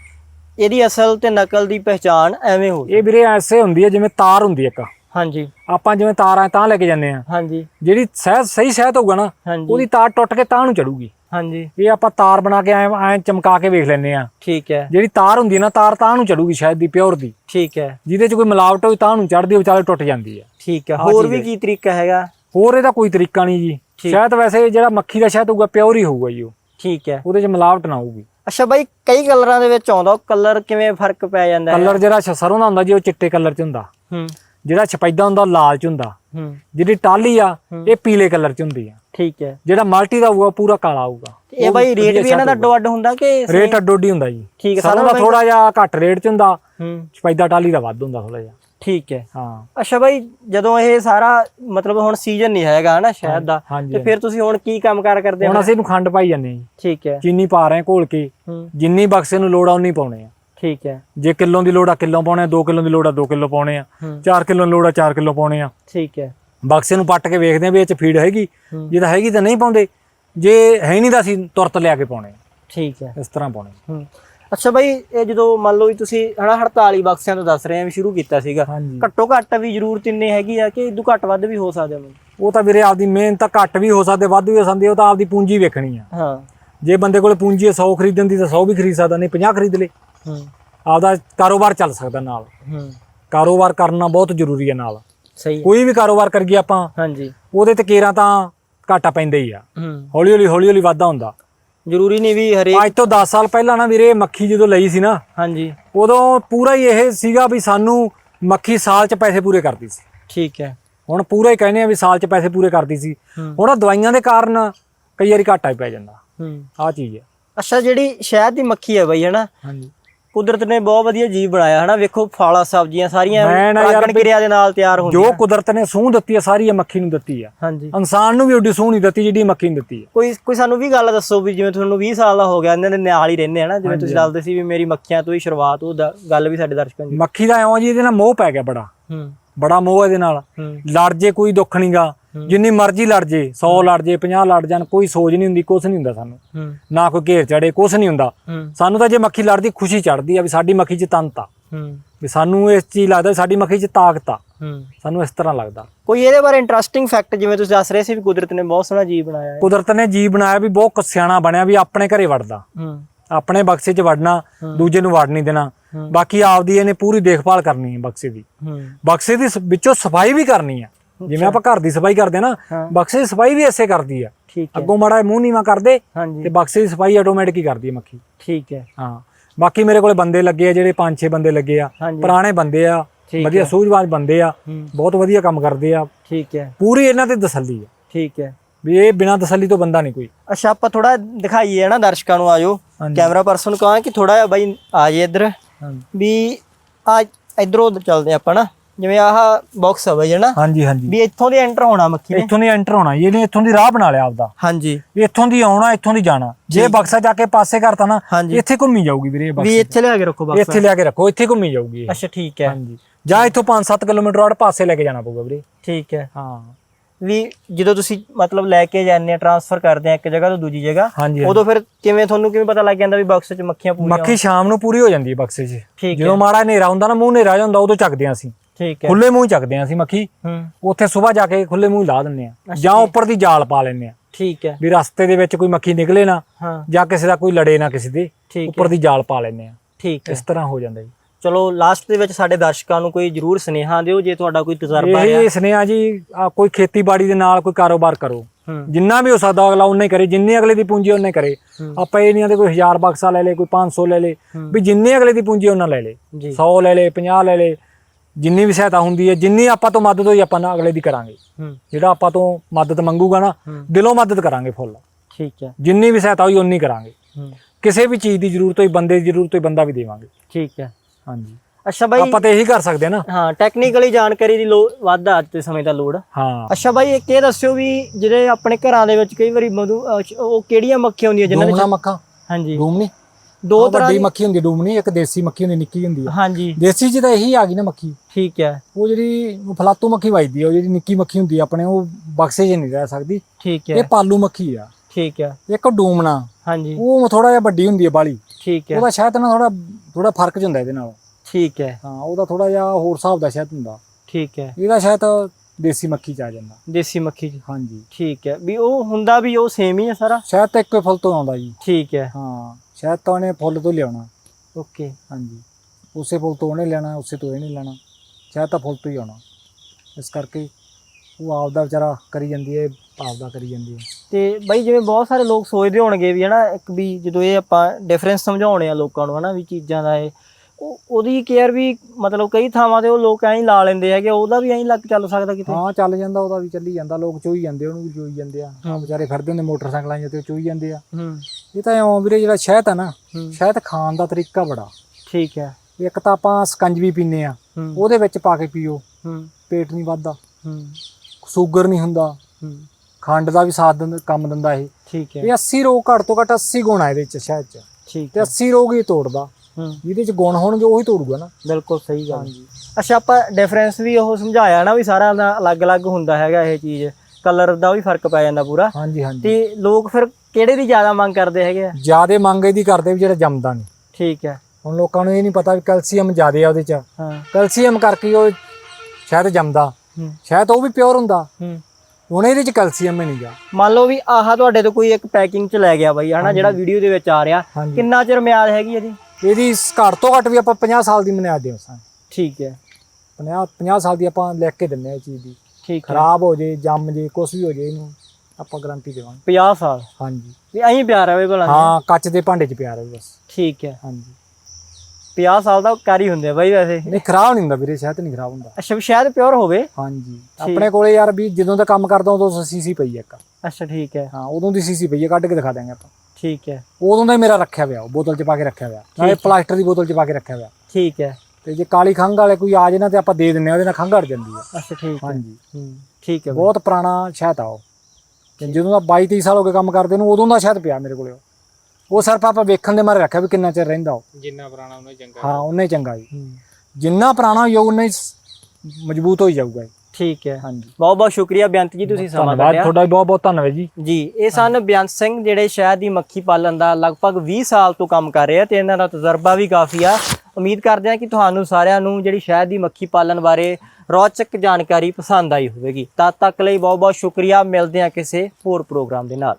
ਇਹਦੀ ਅਸਲ ਤੇ ਨਕਲ ਦੀ ਪਹਿਚਾਣ ਐਵੇਂ ਹੋ ਇਹ ਵੀਰੇ ਐਸੇ ਹੁੰਦੀ ਹੈ ਜਿਵੇਂ ਤਾਰ ਹੁੰਦੀ ਹੈ ਇੱਕ। ਹਾਂਜੀ। ਆਪਾਂ ਜਿਵੇਂ ਤਾਰਾਂ ਤਾਂ ਲੈ ਕੇ ਜਾਂਦੇ ਆ ਹਾਂਜੀ। ਜਿਹੜੀ ਸਹਿ ਸਹੀ ਸਹਿਤ ਹੋਊਗਾ ਨਾ ਉਹਦੀ ਤਾਰ ਟੁੱਟ ਕੇ ਤਾਂ ਨੂੰ ਚੜੂਗੀ। ਹਾਂਜੀ। ਇਹ ਆਪਾਂ ਤਾਰ ਬਣਾ ਕੇ ਐ ਐ ਚਮਕਾ ਕੇ ਵੇਖ ਲੈਂਦੇ ਆ ਠੀਕ ਹੈ। ਜਿਹੜੀ ਤਾਰ ਹੁੰਦੀ ਨਾ ਤਾਰ ਤਾਂ ਨੂੰ ਚੜੂਗੀ ਸ਼ਾਇਦ ਦੀ ਪਿਓਰ ਦੀ। ਠੀਕ ਹੈ। ਜਿਹਦੇ ਚ ਕੋਈ ਮਿਲਾਵਟ ਹੋਈ ਤਾਂ ਨੂੰ ਚੜਦੀ ਵਿਚਾਲੇ ਟੁੱਟ ਜਾਂਦੀ ਹੈ। ਠੀਕ ਹੈ। ਹੋਰ ਵੀ। ਕੀ ਤਰੀਕਾ ਹੈਗਾ? ਹੋਰ ਇਹਦਾ ਕੋਈ ਤਰੀਕਾ ਨਹੀਂ ਜੀ। ਸ਼ਾਇਦ ਵੈਸੇ ਜਿਹੜਾ ਮੱਖੀ ਦਾ ਸ਼ਾਇਦ ਹੋਊਗਾ ਪਿਓਰ ਹੀ ਹੋਊਗਾ ਜੀ ਉਹ। ਠੀਕ ਹੈ। ਉਹਦੇ ਚ ਮਿਲਾਵਟ ਨਾ ਹੋਊਗੀ। ਅੱਛਾ ਬਾਈ ਕਈ ਕਲਰਾਂ ਦੇ ਵਿੱਚ ਆਉਂਦਾ ਕਲਰ ਕਿਵੇਂ ਫ਼ਰਕ ਪੈ ਜਾਂਦਾ ਹੈ? ਕਲਰ ਜਿਹੜਾ ਸਰੋਂ ਦਾ ਹੁੰਦਾ ਜੀ ਉਹ ਚਿੱਟੇ ਕਲਰ ਚ ਹੁੰਦਾ। ਹੂੰ। ਜਿਹੜਾ ਛਪੈਦਾ ਹੁੰਦਾ ਲਾਲ ਚ ਹੁੰਦਾ। ਹੂੰ। ਜਿਹੜੀ ਟਾਲੀ ਆ ਇਹ ਪੀਲੇ ਕਲਰ ਚ ਹੁੰਦੀ ਆ। ਠੀਕ ਹੈ। ਜਿਹੜਾ ਮਲਟੀ ਦਾ ਹੋਊਗਾ ਪੂਰਾ ਕਾਲਾ ਹੋਊਗਾ। ਇਹ ਬਾਈ ਰੇਟ ਵੀ ਇਹਨਾਂ ਦਾ ਅੱਡੋ ਅੱਡ ਹੁੰਦਾ ਕਿ ਰੇਟ ਅੱਡੋਡੀ ਹੁੰਦਾ ਜੀ। ਠੀਕ ਹੈ ਸਰੋਂ ਦਾ ਥੋੜਾ ਜਿਹਾ ਘੱਟ ਰੇਟ ਚ ਹੁੰਦਾ। ਹੂੰ। ਛਪੈਦਾ ਟਾਲੀ ਦਾ ਵੱਧ ਹੁੰਦਾ ਥੋੜਾ ਜਿਹਾ। ਠੀਕ ਹੈ। ਹਾਂ। ਅੱਛਾ ਬਾਈ ਜਦੋਂ ਇਹ ਸਾਰਾ ਮਤਲਬ ਹੁਣ ਸੀਜ਼ਨ ਨਹੀਂ ਹੈਗਾ ਹਨਾ ਸ਼ਹਿਦ ਦਾ ਤੇ ਫਿਰ ਤੁਸੀਂ ਹੁਣ ਕੀ ਕੰਮਕਾਰ ਕਰਦੇ ਹੁਣ ਹੋ? ਅਸੀਂ ਇਹਨੂੰ ਖੰਡ ਪਾਈ ਜਾਂਦੇ ਹਾਂ ਜੀ। ਠੀਕ ਹੈ। ਚੀਨੀ ਪਾ ਰਹੇ ਹਾਂ ਘੋਲ ਕੇ। ਜਿੰਨੀ ਬਕਸੇ ਨੂੰ ਲੋੜ ਆ ਉਨੀ ਪਾਉਣੇ ਆ। ਠੀਕ ਹੈ। ਜੇ ਕਿਲੋ ਦੀ ਲੋੜ ਆ ਕਿਲੋ ਪਾਉਣੇ ਆ 2 ਕਿਲੋ ਦੀ ਲੋੜ ਆ 2 ਕਿਲੋ ਪਾਉਣੇ ਆ। ਹੂੰ। 4 ਕਿਲੋ ਲੋੜ ਆ 4 ਕਿਲੋ ਪਾਉਣੇ ਆ। ਠੀਕ ਹੈ। ਬਕਸੇ ਨੂੰ ਪੱਟ ਕੇ ਵੇਖਦੇ ਆ ਵੀ ਇਹ ਚ ਫੀਡ ਹੈਗੀ। ਜੇ ਤਾਂ ਹੈਗੀ ਤਾਂ ਨਹੀਂ ਪਾਉਂਦੇ। ਜੇ ਹੈ ਨਹੀਂ ਤਾਂ ਅਸੀਂ ਤੁਰਤ ਲਿਆ ਕੇ ਪਾਉਣੇ ਆ। ਠੀਕ ਹੈ। ਇਸ ਤਰ੍ਹਾਂ ਪਾਉਣੇ ਹੂੰ। ਅੱਛਾ ਬਾਈ ਇਹ ਜਦੋਂ ਮੰਨ ਲਓ ਵੀ ਤੁਸੀਂ ਹਨਾ 48 ਬਕਸਿਆਂ ਤੋਂ ਦੱਸ ਰਹੇ ਆ ਵੀ ਸ਼ੁਰੂ ਕੀਤਾ ਸੀਗਾ ਹਾਂਜੀ। ਘੱਟੋ ਘੱਟ ਵੀ ਜ਼ਰੂਰਤ ਇੰਨੇ ਹੈਗੀ ਆ ਕਿ ਇਦੋਂ ਘੱਟ ਵੱਧ ਵੀ ਹੋ ਸਕਦਾ ਮੈਨੂੰ ਉਹ ਤਾਂ ਵੀਰੇ ਆਪਦੀ ਮਿਹਨਤ ਤਾਂ ਘੱਟ ਵੀ ਹੋ ਸਕਦੇ ਵੱਧ ਵੀ ਹੋ ਸਕਦੀ ਉਹ ਤਾਂ ਆਪਦੀ ਪੂੰਜੀ ਵੇਖਣੀ ਆ। ਹਾਂ। ਜੇ ਬੰਦੇ ਕੋਲ ਪੂੰਜੀ ਹੈ 100 ਖਰੀਦਣ ਦੀ ਤਾਂ 100 ਵੀ ਖਰੀਦ ਸਕਦਾ ਨਹੀਂ 50 ਖਰੀਦ ਲੇ। ਹੂੰ। ਆਪਦਾ ਕਾਰੋਬਾਰ ਚੱਲ ਸਕਦਾ ਨਾਲ। ਹੂੰ। ਕਾਰੋਬਾਰ ਕਰਨਾ ਬਹੁਤ ਜ਼ਰੂਰੀ ਹੈ ਨਾਲ। ਸਹੀ ਹੈ ਕੋਈ ਵੀ ਕਾਰੋਬਾਰ ਕਰੀਏ ਆਪਾਂ ਹਾਂਜੀ। ਉਹਦੇ ਤੇ ਕੇਰਾਂ ਤਾਂ ਘਾਟਾ ਪੈਂਦਾ ਹੀ ਆ। ਹੂੰ। ਹੌਲੀ ਹੌਲੀ ਹੌਲੀ ਹੌਲੀ ਵਾਧਾ ਹੁੰਦਾ। ਜ਼ਰੂਰੀ ਨਹੀਂ ਵੀ ਹਰੇ ਅੱਜ ਤੋਂ 10 ਸਾਲ ਪਹਿਲਾਂ ਨਾ ਵੀਰੇ ਮੱਖੀ ਜਦੋਂ ਲਈ ਸੀ ਨਾ ਹਾਂਜੀ। ਉਦੋਂ ਪੂਰਾ ਹੀ ਇਹ ਸੀਗਾ ਵੀ ਸਾਨੂੰ ਮੱਖੀ ਸਾਲ 'ਚ ਪੈਸੇ ਪੂਰੇ ਕਰਦੀ ਸੀ। ਠੀਕ ਹੈ। ਹੁਣ ਪੂਰਾ ਹੀ ਕਹਿੰਦੇ ਆ ਵੀ ਸਾਲ 'ਚ ਪੈਸੇ ਪੂਰੇ ਕਰਦੀ ਸੀ। ਹੁਣ ਆਹ ਦਵਾਈਆਂ ਦੇ ਕਾਰਨ ਕਈ ਵਾਰੀ ਘਾਟਾ ਹੀ ਪੈ ਜਾਂਦਾ। ਹੂੰ। ਆਹ ਚੀਜ਼ ਹੈ। ਅੱਛਾ ਜਿਹੜੀ ਸ਼ਹਿਦ ਦੀ ਮੱਖੀ ਹੈ ਬਈ ਹਨਾ ਹਾਂਜੀ। ਕੁਦਰਤ ਨੇ ਬਹੁਤ ਵਧੀਆ ਜੀਵ ਬਣਾਇਆ ਹਨਾ? ਵੇਖੋ ਫਲਾਂ ਸਬਜ਼ੀਆਂ ਸਾਰੀਆਂ ਪ੍ਰਾਕਣ ਕਿਰਿਆ ਦੇ ਨਾਲ ਤਿਆਰ ਹੁੰਦੀਆਂ। ਜੋ ਕੁਦਰਤ ਨੇ ਸੂਹ ਦਿੱਤੀ ਹੈ ਸਾਰੀ ਇਹ ਮੱਖੀ ਨੂੰ ਦਿੱਤੀ ਆ। ਹਾਂਜੀ। ਇਨਸਾਨ ਨੂੰ ਵੀ ਓਡੀ ਸੂਹ ਨਹੀਂ ਦਿੱਤੀ ਜਿਹੜੀ ਮੱਖੀ ਨੂੰ ਦਿੱਤੀ ਹੈ ਕੋਈ ਕੋਈ ਸਾਨੂੰ ਵੀ ਗੱਲ ਦੱਸੋ ਵੀ ਜਿਵੇਂ ਤੁਹਾਨੂੰ 20 ਸਾਲ ਦਾ ਹੋ ਗਿਆ ਇਹਨਾਂ ਦੇ ਨਾਲ ਹੀ ਰਹਿੰਦੇ ਹਨਾ? ਜਿਵੇਂ ਤੁਸੀਂ ਦੱਸਦੇ ਸੀ ਵੀ ਮੇਰੀ ਮੱਖੀਆਂ ਤੋਂ ਹੀ ਸ਼ੁਰੂਆਤ ਉਹ ਗੱਲ ਵੀ ਸਾਡੇ ਦਰਸ਼ਕਾਂ ਦੀ। ਮੱਖੀ ਦਾ ਐਂ ਜੀ ਇਹਦੇ ਨਾਲ ਮੋਹ ਪੈ ਗਿਆ ਬੜਾ। ਹੂੰ। ਬੜਾ ਮੋਹ ਇਹਦੇ ਨਾਲ। ਲੜ ਜੇ ਕੋਈ ਦੁੱਖ ਨਹੀਂਗਾ ਜਿੰਨੀ ਮਰਜ਼ੀ ਲੜ ਜੇ 100 ਲੜ ਜੇ 50 ਲੜ ਜਾਣ ਕੋਈ ਸੋਚ ਨਹੀਂ ਹੁੰਦੀ ਕੁਛ ਨਹੀਂ ਹੁੰਦਾ ਸਾਨੂੰ। ਹੂੰ। ਨਾ ਕੋਈ ਘੇਰ ਚੜੇ ਕੁਛ ਨਹੀਂ ਹੁੰਦਾ। ਹੂੰ। ਸਾਨੂੰ ਤਾਂ ਜੇ ਮੱਖੀ ਲੜਦੀ ਖੁਸ਼ੀ ਚੜਦੀ ਆ ਵੀ ਸਾਡੀ ਮੱਖੀ 'ਚ ਤੰਤ ਆ। ਹੂੰ। ਵੀ ਸਾਨੂੰ ਇਸ ਚੀਜ਼ ਲੱਗਦਾ ਸਾਡੀ ਮੱਖੀ 'ਚ ਤਾਕਤ ਆ। ਹੂੰ। ਸਾਨੂੰ ਇਸ ਤਰ੍ਹਾਂ ਲੱਗਦਾ। ਕੋਈ ਇਹਦੇ ਬਾਰੇ ਇੰਟਰਸਟਿੰਗ ਫੈਕਟ ਜਿਵੇਂ ਤੁਸੀਂ ਦੱਸ ਰਹੇ ਸੀ ਵੀ ਕੁਦਰਤ ਨੇ ਬਹੁਤ ਸੋਹਣਾ ਜੀਵ ਬਣਾਇਆ ਹੈ। ਕੁਦਰਤ ਨੇ ਜੀਵ ਬਣਾਇਆ ਵੀ ਬਹੁਤ ਸਿਆਣਾ ਬਣਿਆ ਵੀ ਆਪਣੇ ਘਰੇ ਵੜਦਾ। ਹੂੰ। ਆਪਣੇ ਬਕਸੇ 'ਚ ਵੜਨਾ ਦੂਜੇ ਨੂੰ ਵੜ ਨਹੀਂ ਦੇਣਾ। ਹੂੰ। ਬਾਕੀ ਆਪਦੀ ਇਹਨੇ ਪੂਰੀ ਦੇਖਭਾਲ ਕਰਨੀ ਹੈ ਬਕਸੇ ਦੀ। ਹੂੰ। ਬਕਸੇ ਦੀ ਵਿੱਚੋਂ ਸਫ਼ਾਈ ਵੀ ਕਰਨੀ ਆ ਜਿਵੇਂ ਆਪਾਂ ਘਰ ਦੀ ਸਫ਼ਾਈ ਕਰਦੇ ਆ ਨਾ। ਬਕਸੇ ਦੀ ਸਫ਼ਾਈ ਵੀ ਐਸੇ ਕਰਦੀ ਆ। ਅੱਗੋਂ ਮਾੜਾ ਮੂੰਹ ਨੀਵਾ ਕਰਦੇ ਤੇ ਬਕਸੇ ਦੀ ਸਫ਼ਾਈ ਆਟੋਮੈਟਿਕ ਹੀ ਕਰਦੀ ਹੈ ਮੱਖੀ। ਠੀਕ ਹੈ। ਹਾਂ। ਬਾਕੀ ਮੇਰੇ ਕੋਲੇ ਬੰਦੇ ਲੱਗੇ ਆ ਜਿਹੜੇ 5-6 ਬੰਦੇ ਲੱਗੇ ਆ। ਪੁਰਾਣੇ ਬੰਦੇ ਆ ਵਧੀਆ ਸੂਝਵਾਜ ਬੰਦੇ ਆ ਬਹੁਤ ਵਧੀਆ ਕੰਮ ਕਰਦੇ ਆ। ਠੀਕ ਹੈ। ਪੂਰੀ ਇਹਨਾਂ ਤੇ ਤਸੱਲੀ ਆ। ਠੀਕ ਹੈ। ਵੀ ਇਹ ਬਿਨਾਂ ਤਸੱਲੀ ਤੋਂ ਬੰਦਾ ਨਹੀਂ ਕੋਈ। ਅੱਛਾ ਆਪਾਂ ਥੋੜਾ ਦਿਖਾਈਏ ਨਾ ਦਰਸ਼ਕਾਂ ਨੂੰ ਆਜੋ। ਕੈਮਰਾ ਪਰਸਨ ਨੂੰ ਕਹਾਂ ਕਿ ਥੋੜਾ ਜਿਹਾ ਬਾਈ ਆ ਜੇ ਇੱਧਰ। ਵੀ ਆ ਇਧਰੋਂ ਚੱਲਦੇ ਆਪਾਂ ਨਾ। ਜਿਵੇਂ ਆਹ ਬਾਕਸ ਆ ਬਾਈ ਹੈ ਨਾ? ਹਾਂਜੀ ਹਾਂਜੀ। ਵੀ ਇੱਥੋਂ ਦੀ ਐਂਟਰ ਹੋਣਾ ਮੱਖੀ ਨੇ। ਇੱਥੋਂ ਦੀ ਐਂਟਰ ਹੋਣਾ ਇਹਨੇ ਇੱਥੋਂ ਦੀ ਰਾਹ ਬਣਾ ਲਿਆ ਆਪਦਾ। ਹਾਂਜੀ। ਵੀ ਇੱਥੋਂ ਦੀ ਆਉਣਾ ਇੱਥੋਂ ਦੀ ਜਾਣਾ। ਜੇ ਬਕਸਾ ਜਾ ਕੇ ਪਾਸੇ ਕਰਤਾ ਨਾ ਹਾਂਜੀ। ਇੱਥੇ ਘੁੰਮੀ ਜਾਊਗੀ ਵੀਰੇ ਇਹ ਵੀ ਬਕਸਾ। ਇੱਥੇ ਲਿਆ ਕੇ ਰੱਖੋ ਬਾਕਸ। ਇੱਥੇ ਲਿਆ ਕੇ ਰੱਖੋ ਇੱਥੇ ਘੁੰਮੀ ਜਾਊਗੀ ਇਹ। ਅੱਛਾ ਠੀਕ ਹੈ। ਹਾਂਜੀ। ਜਾਂ ਇੱਥੋਂ 5-7 ਕਿਲੋਮੀਟਰ ਆੜ ਪਾਸੇ ਲੈ ਕੇ ਜਾਣਾ ਪਊਗਾ ਵੀਰੇ। ਠੀਕ ਹੈ। ਹਾਂ। ਵੀ ਜਦੋਂ ਤੁਸੀਂ ਮਤਲਬ ਲੈ ਕੇ ਜਾਂਦੇ ਆ ਟ੍ਰਾਂਸਫਰ ਕਰਦੇ ਆ ਇੱਕ ਜਗ੍ਹਾ ਤੋਂ ਦੂਜੀ ਜਗ੍ਹਾ ਹਾਂਜੀ ਉਦੋਂ ਫਿਰ ਕਿਵੇਂ ਤੁਹਾਨੂੰ ਕਿਵੇਂ ਪਤਾ ਲੱਗ ਜਾਂਦਾ ਵੀ ਬਾਕਸ 'ਚ ਮੱਖੀਆਂ ਪੂਰੀਆਂ ਮੱਖੀ ਸ਼ਾਮ ਨੂੰ ਪੂਰੀ ਹੋ ਜਾਂਦੀ ਹੈ ਬਕਸੇ 'ਚ। ਠੀਕ ਹੈ। ਜਦੋਂ ਮਾੜਾ ਹਨੇਰਾ ਹੁੰਦਾ ਨਾ ਮੂੰਹ ਹਨੇਰਾ ਜਾਂਦਾ ਉਦੋਂ ਚੱਕਦੇ ਹਾਂ ਅਸੀਂ। ਠੀਕ ਹੈ। ਖੁੱਲੇ ਮੂੰਹ ਹੀ ਚੱਕਦੇ ਹਾਂ ਅਸੀਂ ਮੱਖੀ। ਹੂੰ। ਉੱਥੇ ਸਵੇਰ ਜਾ ਕੇ ਖੁੱਲੇ ਮੂੰਹ ਹੀ ਲਾ ਦਿੰਦੇ ਆ ਜਾਂ ਉੱਪਰ ਦੀ ਜਾਲ ਪਾ ਲੈਂਦੇ ਆ ਠੀਕ ਹੈ। ਵੀ ਰਸਤੇ ਦੇ ਵਿੱਚ ਕੋਈ ਮੱਖੀ ਨਿਕਲੇ ਨਾ ਹਾਂ। ਜਾਂ ਕਿਸੇ ਦਾ ਕੋਈ ਲੜੇ ਨਾ ਕਿਸੇ ਦੇ ਉੱਪਰ ਦੀ ਜਾਲ ਪਾ ਲੈਂਦੇ ਆ ਠੀਕ ਹੈ। ਇਸ ਤਰ੍ਹਾਂ ਹੋ ਜਾਂਦਾ ਜੀ। ਚਲੋ ਲਾਸਟ ਦੇ ਵਿੱਚ ਸਾਡੇ ਦਰਸ਼ਕਾਂ ਨੂੰ ਕੋਈ ਜਰੂਰ ਸੁਨੇਹਾ ਦਿਓ ਜੇ ਤੁਹਾਡਾ ਕੋਈ ਤਜਰਬਾ ਹੈ ਇਹ ਸੁਨੇਹਾ ਜੀ ਕੋਈ ਖੇਤੀਬਾੜੀ ਦੇ ਨਾਲ ਕੋਈ ਕਾਰੋਬਾਰ ਕਰੋ। ਜਿੰਨਾ ਵੀ ਹੋ ਸਕਦਾ ਅਗਲਾ ਹੀ ਕਰੇ ਜਿੰਨੀ ਅਗਲੇ ਦੀ ਪੂੰਜੀ ਹੀ ਕਰੇ। ਆਪਾਂ ਇਹ ਨਹੀਂ ਆਂਦੇ ਕੋਈ 1000 ਬਕਸਾ ਲੈ ਲੇ ਕੋਈ 500 ਲੈ ਲੇ। ਵੀ ਜਿੰਨੇ ਅਗਲੇ ਦੀ ਪੂੰਜੀ ਉਹਨਾਂ ਲੈ ਲੇ। ਜੀ। 100 ਲੈ ਲੇ 50 ਲੈ ਲੇ ਜਿੰਨੀ ਵੀ ਸਹਾਇਤਾ ਹੁੰਦੀ ਹੈ ਜਿੰਨੀ ਆਪਾਂ ਤੋਂ ਮਦਦ ਹੋਈ ਆਪਾਂ ਨਾ ਅਗਲੇ ਦੀ ਕਰਾਂਗੇ। ਹੂੰ। ਜਿਹੜਾ ਆਪਾਂ ਤੋਂ ਮਦਦ ਮੰਗੂਗਾ ਨਾ ਹੂੰ। ਦਿਲੋਂ ਮਦਦ ਕਰਾਂਗੇ ਫੁੱਲ। ਠੀਕ ਹੈ। ਜਿੰਨੀ ਵੀ ਸਹਾਇਤਾ ਹੋਈ ਉਨੀ ਕਰਾਂਗੇ। ਹੂੰ। ਕਿਸੇ ਵੀ ਚੀਜ਼ ਦੀ ਜ਼ਰੂਰਤ ਹੋਈ ਬੰਦੇ ਦੀ ਜ਼ਰੂਰਤ ਹੋਈ ਬੰਦਾ ਵੀ ਦੇਵਾਂਗੇ। ਠੀਕ ਹੈ। ਹਾਂਜੀ। ਅੱਛਾ ਬਾਈ ਆਪਾਂ ਤਾਂ ਇਹੀ ਕਰ ਸਕਦੇ ਹਾਂ ਨਾ। ਹਾਂ ਟੈਕਨੀਕਲੀ ਜਾਣਕਾਰੀ ਦੀ ਲੋੜ ਵੱਧ ਆ ਅੱਜ ਦੇ ਸਮੇਂ ਦਾ ਲੋੜ। ਹਾਂ। ਅੱਛਾ ਬਾਈ ਇੱਕ ਇਹ ਦੱਸਿਓ ਵੀ ਜਿਹੜੇ ਆਪਣੇ ਘਰਾਂ ਦੇ ਵਿੱਚ ਕਈ ਵਾਰੀ ਮਧੂ ਅਹ, ਉਹ ਕਿਹੜੀਆਂ ਮੱਖੀਆਂ ਹੁੰਦੀਆਂ ਜਿਨ੍ਹਾਂ ਵਿੱਚ ਮੱਖਾ। ਹਾਂਜੀ। ਡੂਮਣੀ ਦੋ ਤਰ੍ਹਾਂ ਵੱਡੀ ਦੀ ਮੱਖੀ ਹੁੰਦੀ ਡੂਮਣੀ ਇੱਕ ਦੇਸੀ ਮੱਖੀ ਹੁੰਦੀ ਨਿੱਕੀ ਹੁੰਦੀ ਆ ਹਾਂਜੀ। ਦੇਸੀ ਚ ਤਾਂ ਇਹੀ ਆ ਗਈ ਨਾ ਮੱਖੀ। ਠੀਕ ਹੈ। ਉਹ ਜਿਹੜੀ ਫਲਾਤੂ ਮੱਖੀ ਵੱਜਦੀ ਆ ਉਹ ਜਿਹੜੀ ਨਿੱਕੀ ਮੱਖੀ ਹੁੰਦੀ ਆ ਆਪਣੇ ਉਹ ਬਕਸੇ 'ਚ ਨਹੀਂ ਰਹਿ ਸਕਦੀ। ਠੀਕ ਇਹ ਹੈ ਪਾਲੂ ਮੱਖੀ ਆ। ਠੀਕ ਹੈ। ਇੱਕ ਡੂਮਣਾ। ਹਾਂਜੀ। ਉਹ ਥੋੜਾ ਜਿਹਾ ਵੱਡੀ ਹੁੰਦੀ ਆ ਬਾਲੀ। ਠੀਕ ਹੈ। ਉਹਦਾ ਸ਼ਾਇਦ ਨਾ ਥੋੜਾ ਥੋੜਾ ਫ਼ਰਕ ਜਿਹਾ ਹੁੰਦਾ ਇਹਦੇ ਨਾਲ। ਠੀਕ ਹੈ। ਹਾਂ ਉਹਦਾ ਥੋੜਾ ਜਿਹਾ ਹੋਰ ਹਿਸਾਬ ਦਾ ਸ਼ਾਇਦ ਹੁੰਦਾ। ਠੀਕ ਹੈ। ਇਹਦਾ ਸ਼ਾਇਦ ਦੇਸੀ ਮੱਖੀ ਚ ਆ ਜਾਂਦਾ। ਦੇਸੀ ਮੱਖੀ ਜੀ ਹਾਂਜੀ। ਠੀਕ ਹੈ। ਵੀ ਉਹ ਹੁੰਦਾ ਵੀ ਉਹ ਸੇਮ ਹੀ ਹੈ ਸਾਰਾ? ਸ਼ਾਇਦ ਤਾਂ ਇੱਕੋ ਫੁੱਲ ਤੋਂ ਆਉਂਦਾ ਜੀ। ਠੀਕ ਹੈ। ਹਾਂ। ਸ਼ਾਇਦ ਤਾਂ ਉਹਨੇ ਫੁੱਲ ਤੋਂ ਲਿਆਉਣਾ। ਓਕੇ। ਹਾਂਜੀ। ਉਸੇ ਫੁੱਲ ਤੋਂ ਉਹਨੇ ਲੈਣਾ ਉਸੇ ਤੋਂ ਇਹਨੇ ਲੈਣਾ। ਸ਼ਾਇਦ ਤਾਂ ਫੁੱਲ ਤੋਂ ਹੀ ਆਉਣਾ। ਇਸ ਕਰਕੇ ਉਹ ਆਪਦਾ ਵਿਚਾਰਾ ਕਰੀ ਜਾਂਦੀ ਹੈ ਇਹ ਆਪਦਾ ਕਰੀ ਜਾਂਦੀ ਹੈ। ਤੇ ਬਾਈ ਜਿਵੇਂ ਬਹੁਤ ਸਾਰੇ ਲੋਕ ਸੋਚਦੇ ਹੋਣਗੇ ਵੀ ਹਨਾ ਇੱਕ ਵੀ ਜਦੋਂ ਇਹ ਆਪਾਂ ਡਿਫਰੈਂਸ ਸਮਝਾਉਣੇ ਆ ਲੋਕਾਂ ਨੂੰ ਹਨਾ ਵੀ ਚੀਜ਼ਾਂ ਦਾ ਇਹ ਉਹ ਉਹਦੀ ਕੇਅਰ ਵੀ ਮਤਲਬ ਕਈ ਥਾਵਾਂ ਤੇ ਉਹ ਲੋਕ ਐਂ ਹੀ ਲਾ ਲੈਂਦੇ ਹੈਗੇ ਉਹਦਾ ਵੀ ਐਂ ਹੀ ਲੱਗ ਚੱਲ ਸਕਦਾ ਕਿਤੇ? ਹਾਂ ਚੱਲ ਜਾਂਦਾ ਉਹਦਾ ਵੀ ਚੱਲੀ ਜਾਂਦਾ। ਲੋਕ ਚੋਈ ਜਾਂਦੇ ਉਹਨੂੰ ਵੀ ਚੋਈ ਜਾਂਦੇ ਆ। ਆ ਵਿਚਾਰੇ ਫਿਰਦੇ ਹੁੰਦੇ ਮੋਟਰਸਾਈਕਲਾਂ ਤੇ ਚੋਈ ਜਾਂਦੇ ਆ। ਹੂੰ। ਇਹ ਤਾਂ ਇਉਂ ਵੀਰੇ ਜਿਹੜਾ ਸ਼ਹਿਦ ਆ ਨਾ ਹੂੰ। ਸ਼ਹਿਦ ਖਾਣ ਦਾ ਤਰੀਕਾ ਬੜਾ। ਠੀਕ ਹੈ। ਇੱਕ ਤਾਂ ਆਪਾਂ ਸਕੰਜਵੀ ਪੀਨੇ ਆ ਹੂੰ ਉਹਦੇ ਵਿੱਚ ਪਾ ਕੇ ਪੀਓ। ਹੂੰ। ਪੇਟ ਨਹੀਂ ਵੱਧਦਾ। ਹੂੰ। ਸ਼ੂਗਰ ਨਹੀਂ ਹੁੰਦਾ। ਹੂੰ। ਖੰਡ ਦਾ ਵੀ ਸਾਥ ਦਿੰਦਾ ਕੰਮ ਦਿੰਦਾ ਇਹ। ਠੀਕ ਹੈ। ਇਹ 80 ਰੋਗ ਘੱਟ ਤੋਂ ਘੱਟ 80 ਗੁਣ ਆ ਇਹਦੇ ਵਿੱਚ ਸ਼ਹਿਦ ਚ। ਠੀਕ ਤੇ ਹੈ। 80 ਰੋਗ ਹੀ ਤੋੜਦਾ। ਹੂੰ। ਜਿਹਦੇ ਚ ਗੁਣ ਹੋਣਗੇ ਉਹੀ ਤੋੜੂਗਾ ਨਾ। ਬਿਲਕੁਲ ਸਹੀ ਗੱਲ। ਅੱਛਾ ਆਪਾਂ ਡਿਫਰੈਂਸ ਵੀ ਉਹ ਸਮਝਾਇਆ ਨਾ ਵੀ ਸਾਰਾ ਦਾ ਅਲੱਗ-ਅਲੱਗ ਹੁੰਦਾ ਹੈਗਾ ਇਹ ਚੀਜ਼। ਕਲਰ ਦਾ ਵੀ ਫ਼ਰਕ ਪੈ ਜਾਂਦਾ ਪੂਰਾ। ਹਾਂਜੀ ਹਾਂਜੀ। ਤੇ ਲੋਕ ਫਿਰ ਕਿਹੜੇ ਦੀ ਜ਼ਿਆਦਾ ਮੰਗ ਕਰਦੇ ਹੈਗੇ ਆ? ਜਿਆਦੇ ਮੰਗ ਇਹਦੀ ਕਰਦੇ ਵੀ ਜਿਹੜਾ ਜੰਮਦਾ ਨਹੀਂ। ਠੀਕ ਹੈ ਹੁਣ ਲੋਕਾਂ ਨੂੰ ਇਹ ਨਹੀਂ ਪਤਾ ਵੀ ਕੈਲਸ਼ੀਅਮ ਜ਼ਿਆਦੇ ਆ ਉਹਦੇ ਚ। ਹਾਂ। ਕੈਲਸ਼ੀਅਮ ਕਰਕੇ ਉਹ ਸ਼ਾਇਦ ਜੰਮਦਾ। ਸ਼ਾਇਦ ਉਹ ਵੀ ਪਿਓਰ ਹੁੰਦਾ। ਹੂੰ। ਹੁਣ ਇਹਦੇ ਚ ਕੈਲਸ਼ੀਅਮ ਹੀ ਨਹੀਂਗਾ ਮੰਨ ਲਓ ਵੀ ਆਹ ਤੁਹਾਡੇ ਤੋਂ ਕੋਈ ਇੱਕ ਪੈਕਿੰਗ ਚ ਲੈ ਗਿਆ ਬਾਈ ਹਨਾ ਜਿਹੜਾ ਵੀਡੀਓ ਦੇ ਵਿੱਚ ਆ ਰਿਹਾ। ਕਿੰਨਾ ਚਿਰ ਮਿਆਦ ਹੈਗੀ ਇਹਦੀ? ਇਹਦੀ ਘੱਟ ਤੋਂ ਘੱਟ ਵੀ ਆਪਾਂ 50 ਸਾਲ ਦੀ ਮਨਿਆਦ ਦੇ ਸਾਂ ਠੀਕ ਹੈ। 50 50 ਸਾਲ ਦੀ ਆਪਾਂ ਲਿਖ ਕੇ ਦਿੰਨੇ ਆ ਇਹ ਚੀਜ਼ ਦੀ। ਠੀਕ ਹੈ। ਖਰਾਬ ਹੋ ਜੇ ਜੰਮ ਜੇ ਕੁਝ ਵੀ ਹੋ ਜੇ ਇਹਨੂੰ ਆਪਾਂ ਗਾਰੰਟੀ ਦੇਵਾਂਗੇ। 50 ਸਾਲ? ਹਾਂਜੀ। ਵੀ ਐਂ ਪਿਆਰ ਰਵੇ ਭਲਾ ਹਾਂ ਕੱਚ ਦੇ ਭਾਂਡੇ 'ਚ ਪਿਆ ਰਹੇ ਬਸ। ਠੀਕ ਹੈ। ਹਾਂਜੀ। 50 ਸਾਲ ਦਾ ਕਾਰੀ ਹੁੰਦੇ ਆ ਬਾਈ ਵੈਸੇ। ਨਹੀਂ ਖਰਾਬ ਨਹੀਂ ਹੁੰਦਾ ਵੀਰੇ ਸ਼ਾਇਦ ਨਹੀਂ ਖਰਾਬ ਹੁੰਦਾ। ਅੱਛਾ ਵੀ ਸ਼ਾਇਦ ਪਿਓਰ ਹੋਵੇ। ਹਾਂਜੀ। ਆਪਣੇ ਕੋਲੇ ਯਾਰ ਵੀ ਜਦੋਂ ਦਾ ਕੰਮ ਕਰਦਾ ਉਦੋਂ ਸੀਸੀ ਪਈ ਆ ਇੱਕ। ਅੱਛਾ ਠੀਕ ਹੈ। ਹਾਂ ਉਦੋਂ ਦੀ ਸੀਸੀ ਪਈ ਆ ਕੱਢ ਕੇ ਦਿਖਾ ਦਾਂਗੇ ਆਪਾਂ। ਠੀਕ ਹੈ। ਉਦੋਂ ਦਾ ਹੀ ਮੇਰਾ ਰੱਖਿਆ ਹੋਇਆ ਬੋਤਲ 'ਚ ਪਾ ਕੇ ਰੱਖਿਆ ਹੋਇਆ। ਨਾਲੇ ਪਲਾਸਟਰ ਦੀ ਬੋਤਲ 'ਚ ਪਾ ਕੇ ਰੱਖਿਆ ਹੋਇਆ। ਠੀਕ ਹੈ। ਤੇ ਜੇ ਕਾਲੀ ਖੰਘ ਵਾਲੇ ਕੋਈ ਆ ਜੇ ਨਾ ਤੇ ਆਪਾਂ ਦੇ ਦਿੰਨੇ ਆ ਉਹਦੇ ਨਾਲ ਖੰਘ ਹਟ ਜਾਂਦੀ ਆ। ਅੱਛਾ ਠੀਕ ਹੈ। ਹਾਂਜੀ। ਹੂੰ ਠੀਕ ਹੈ ਬਾਈ। ਬਹੁਤ ਪੁਰਾਣਾ ਸ਼ਹਿਦ ਆ ਉਹ। ਤੇ ਜਦੋਂ ਦਾ 22 23 ਸਾਲ ਹੋ ਗਏ ਕੰਮ ਕਰਦੇ ਨੂੰ ਉਦੋਂ ਦਾ ਸ਼ਹਿਦ ਪਿਆ ਮੇਰੇ ਕੋਲੇ ਉਹ। ਉਹ ਸਿਰਫ ਆਪਾਂ ਵੇਖਣ ਦੇ ਮਾਰੇ ਰੱਖਿਆ ਵੀ ਕਿੰਨਾ ਚਿਰ ਰਹਿੰਦਾ ਉਹ। ਜਿੰਨਾ ਪੁਰਾਣਾ ਉਹਨੇ ਚੰਗਾ ਹਾਂ ਉਹਨੇ ਹੀ ਚੰਗਾ ਜੀ। ਹੂੰ। ਜਿੰਨਾ ਪੁਰਾਣਾ ਹੋਊ ਉਨਾ ਹੀ ਸ- ਮਜ਼ਬੂਤ ਹੋਈ ਜਾਊਗਾ ਜੀ। ਠੀਕ ਹੈ। ਹਾਂਜੀ। ਬਹੁਤ ਬਹੁਤ ਸ਼ੁਕਰੀਆ ਬੇਅੰਤ ਜੀ ਤੁਸੀਂ ਸਮਾਂ ਧੰਨਵਾਦ ਕੱਢਿਆ। ਤੁਹਾਡਾ ਵੀ ਬਹੁਤ ਬਹੁਤ ਧੰਨਵਾਦ ਜੀ। ਜੀ ਇਹ ਸਨ ਬੇਅੰਤ ਸਿੰਘ ਜਿਹੜੇ ਸ਼ਹਿਦ ਦੀ ਮੱਖੀ ਪਾਲਣ ਦਾ ਲਗਭਗ 20 ਸਾਲ ਤੋਂ ਕੰਮ ਕਰ ਰਹੇ ਆ ਤੇ ਇਹਨਾਂ ਦਾ ਤਜਰਬਾ ਵੀ ਕਾਫੀ ਆ। ਉਮੀਦ ਕਰਦੇ ਹਾਂ ਕਿ ਤੁਹਾਨੂੰ ਸਾਰਿਆਂ ਨੂੰ ਜਿਹੜੀ ਸ਼ਹਿਦ ਦੀ ਮੱਖੀ ਪਾਲਣ ਬਾਰੇ ਰੌਚਕ ਜਾਣਕਾਰੀ ਪਸੰਦ ਆਈ ਹੋਵੇਗੀ। ਤਦ ਤੱਕ ਲਈ ਬਹੁਤ ਬਹੁਤ ਸ਼ੁਕਰੀਆ। ਮਿਲਦੇ ਹਾਂ ਕਿਸੇ ਹੋਰ ਪ੍ਰੋਗਰਾਮ ਦੇ ਨਾਲ।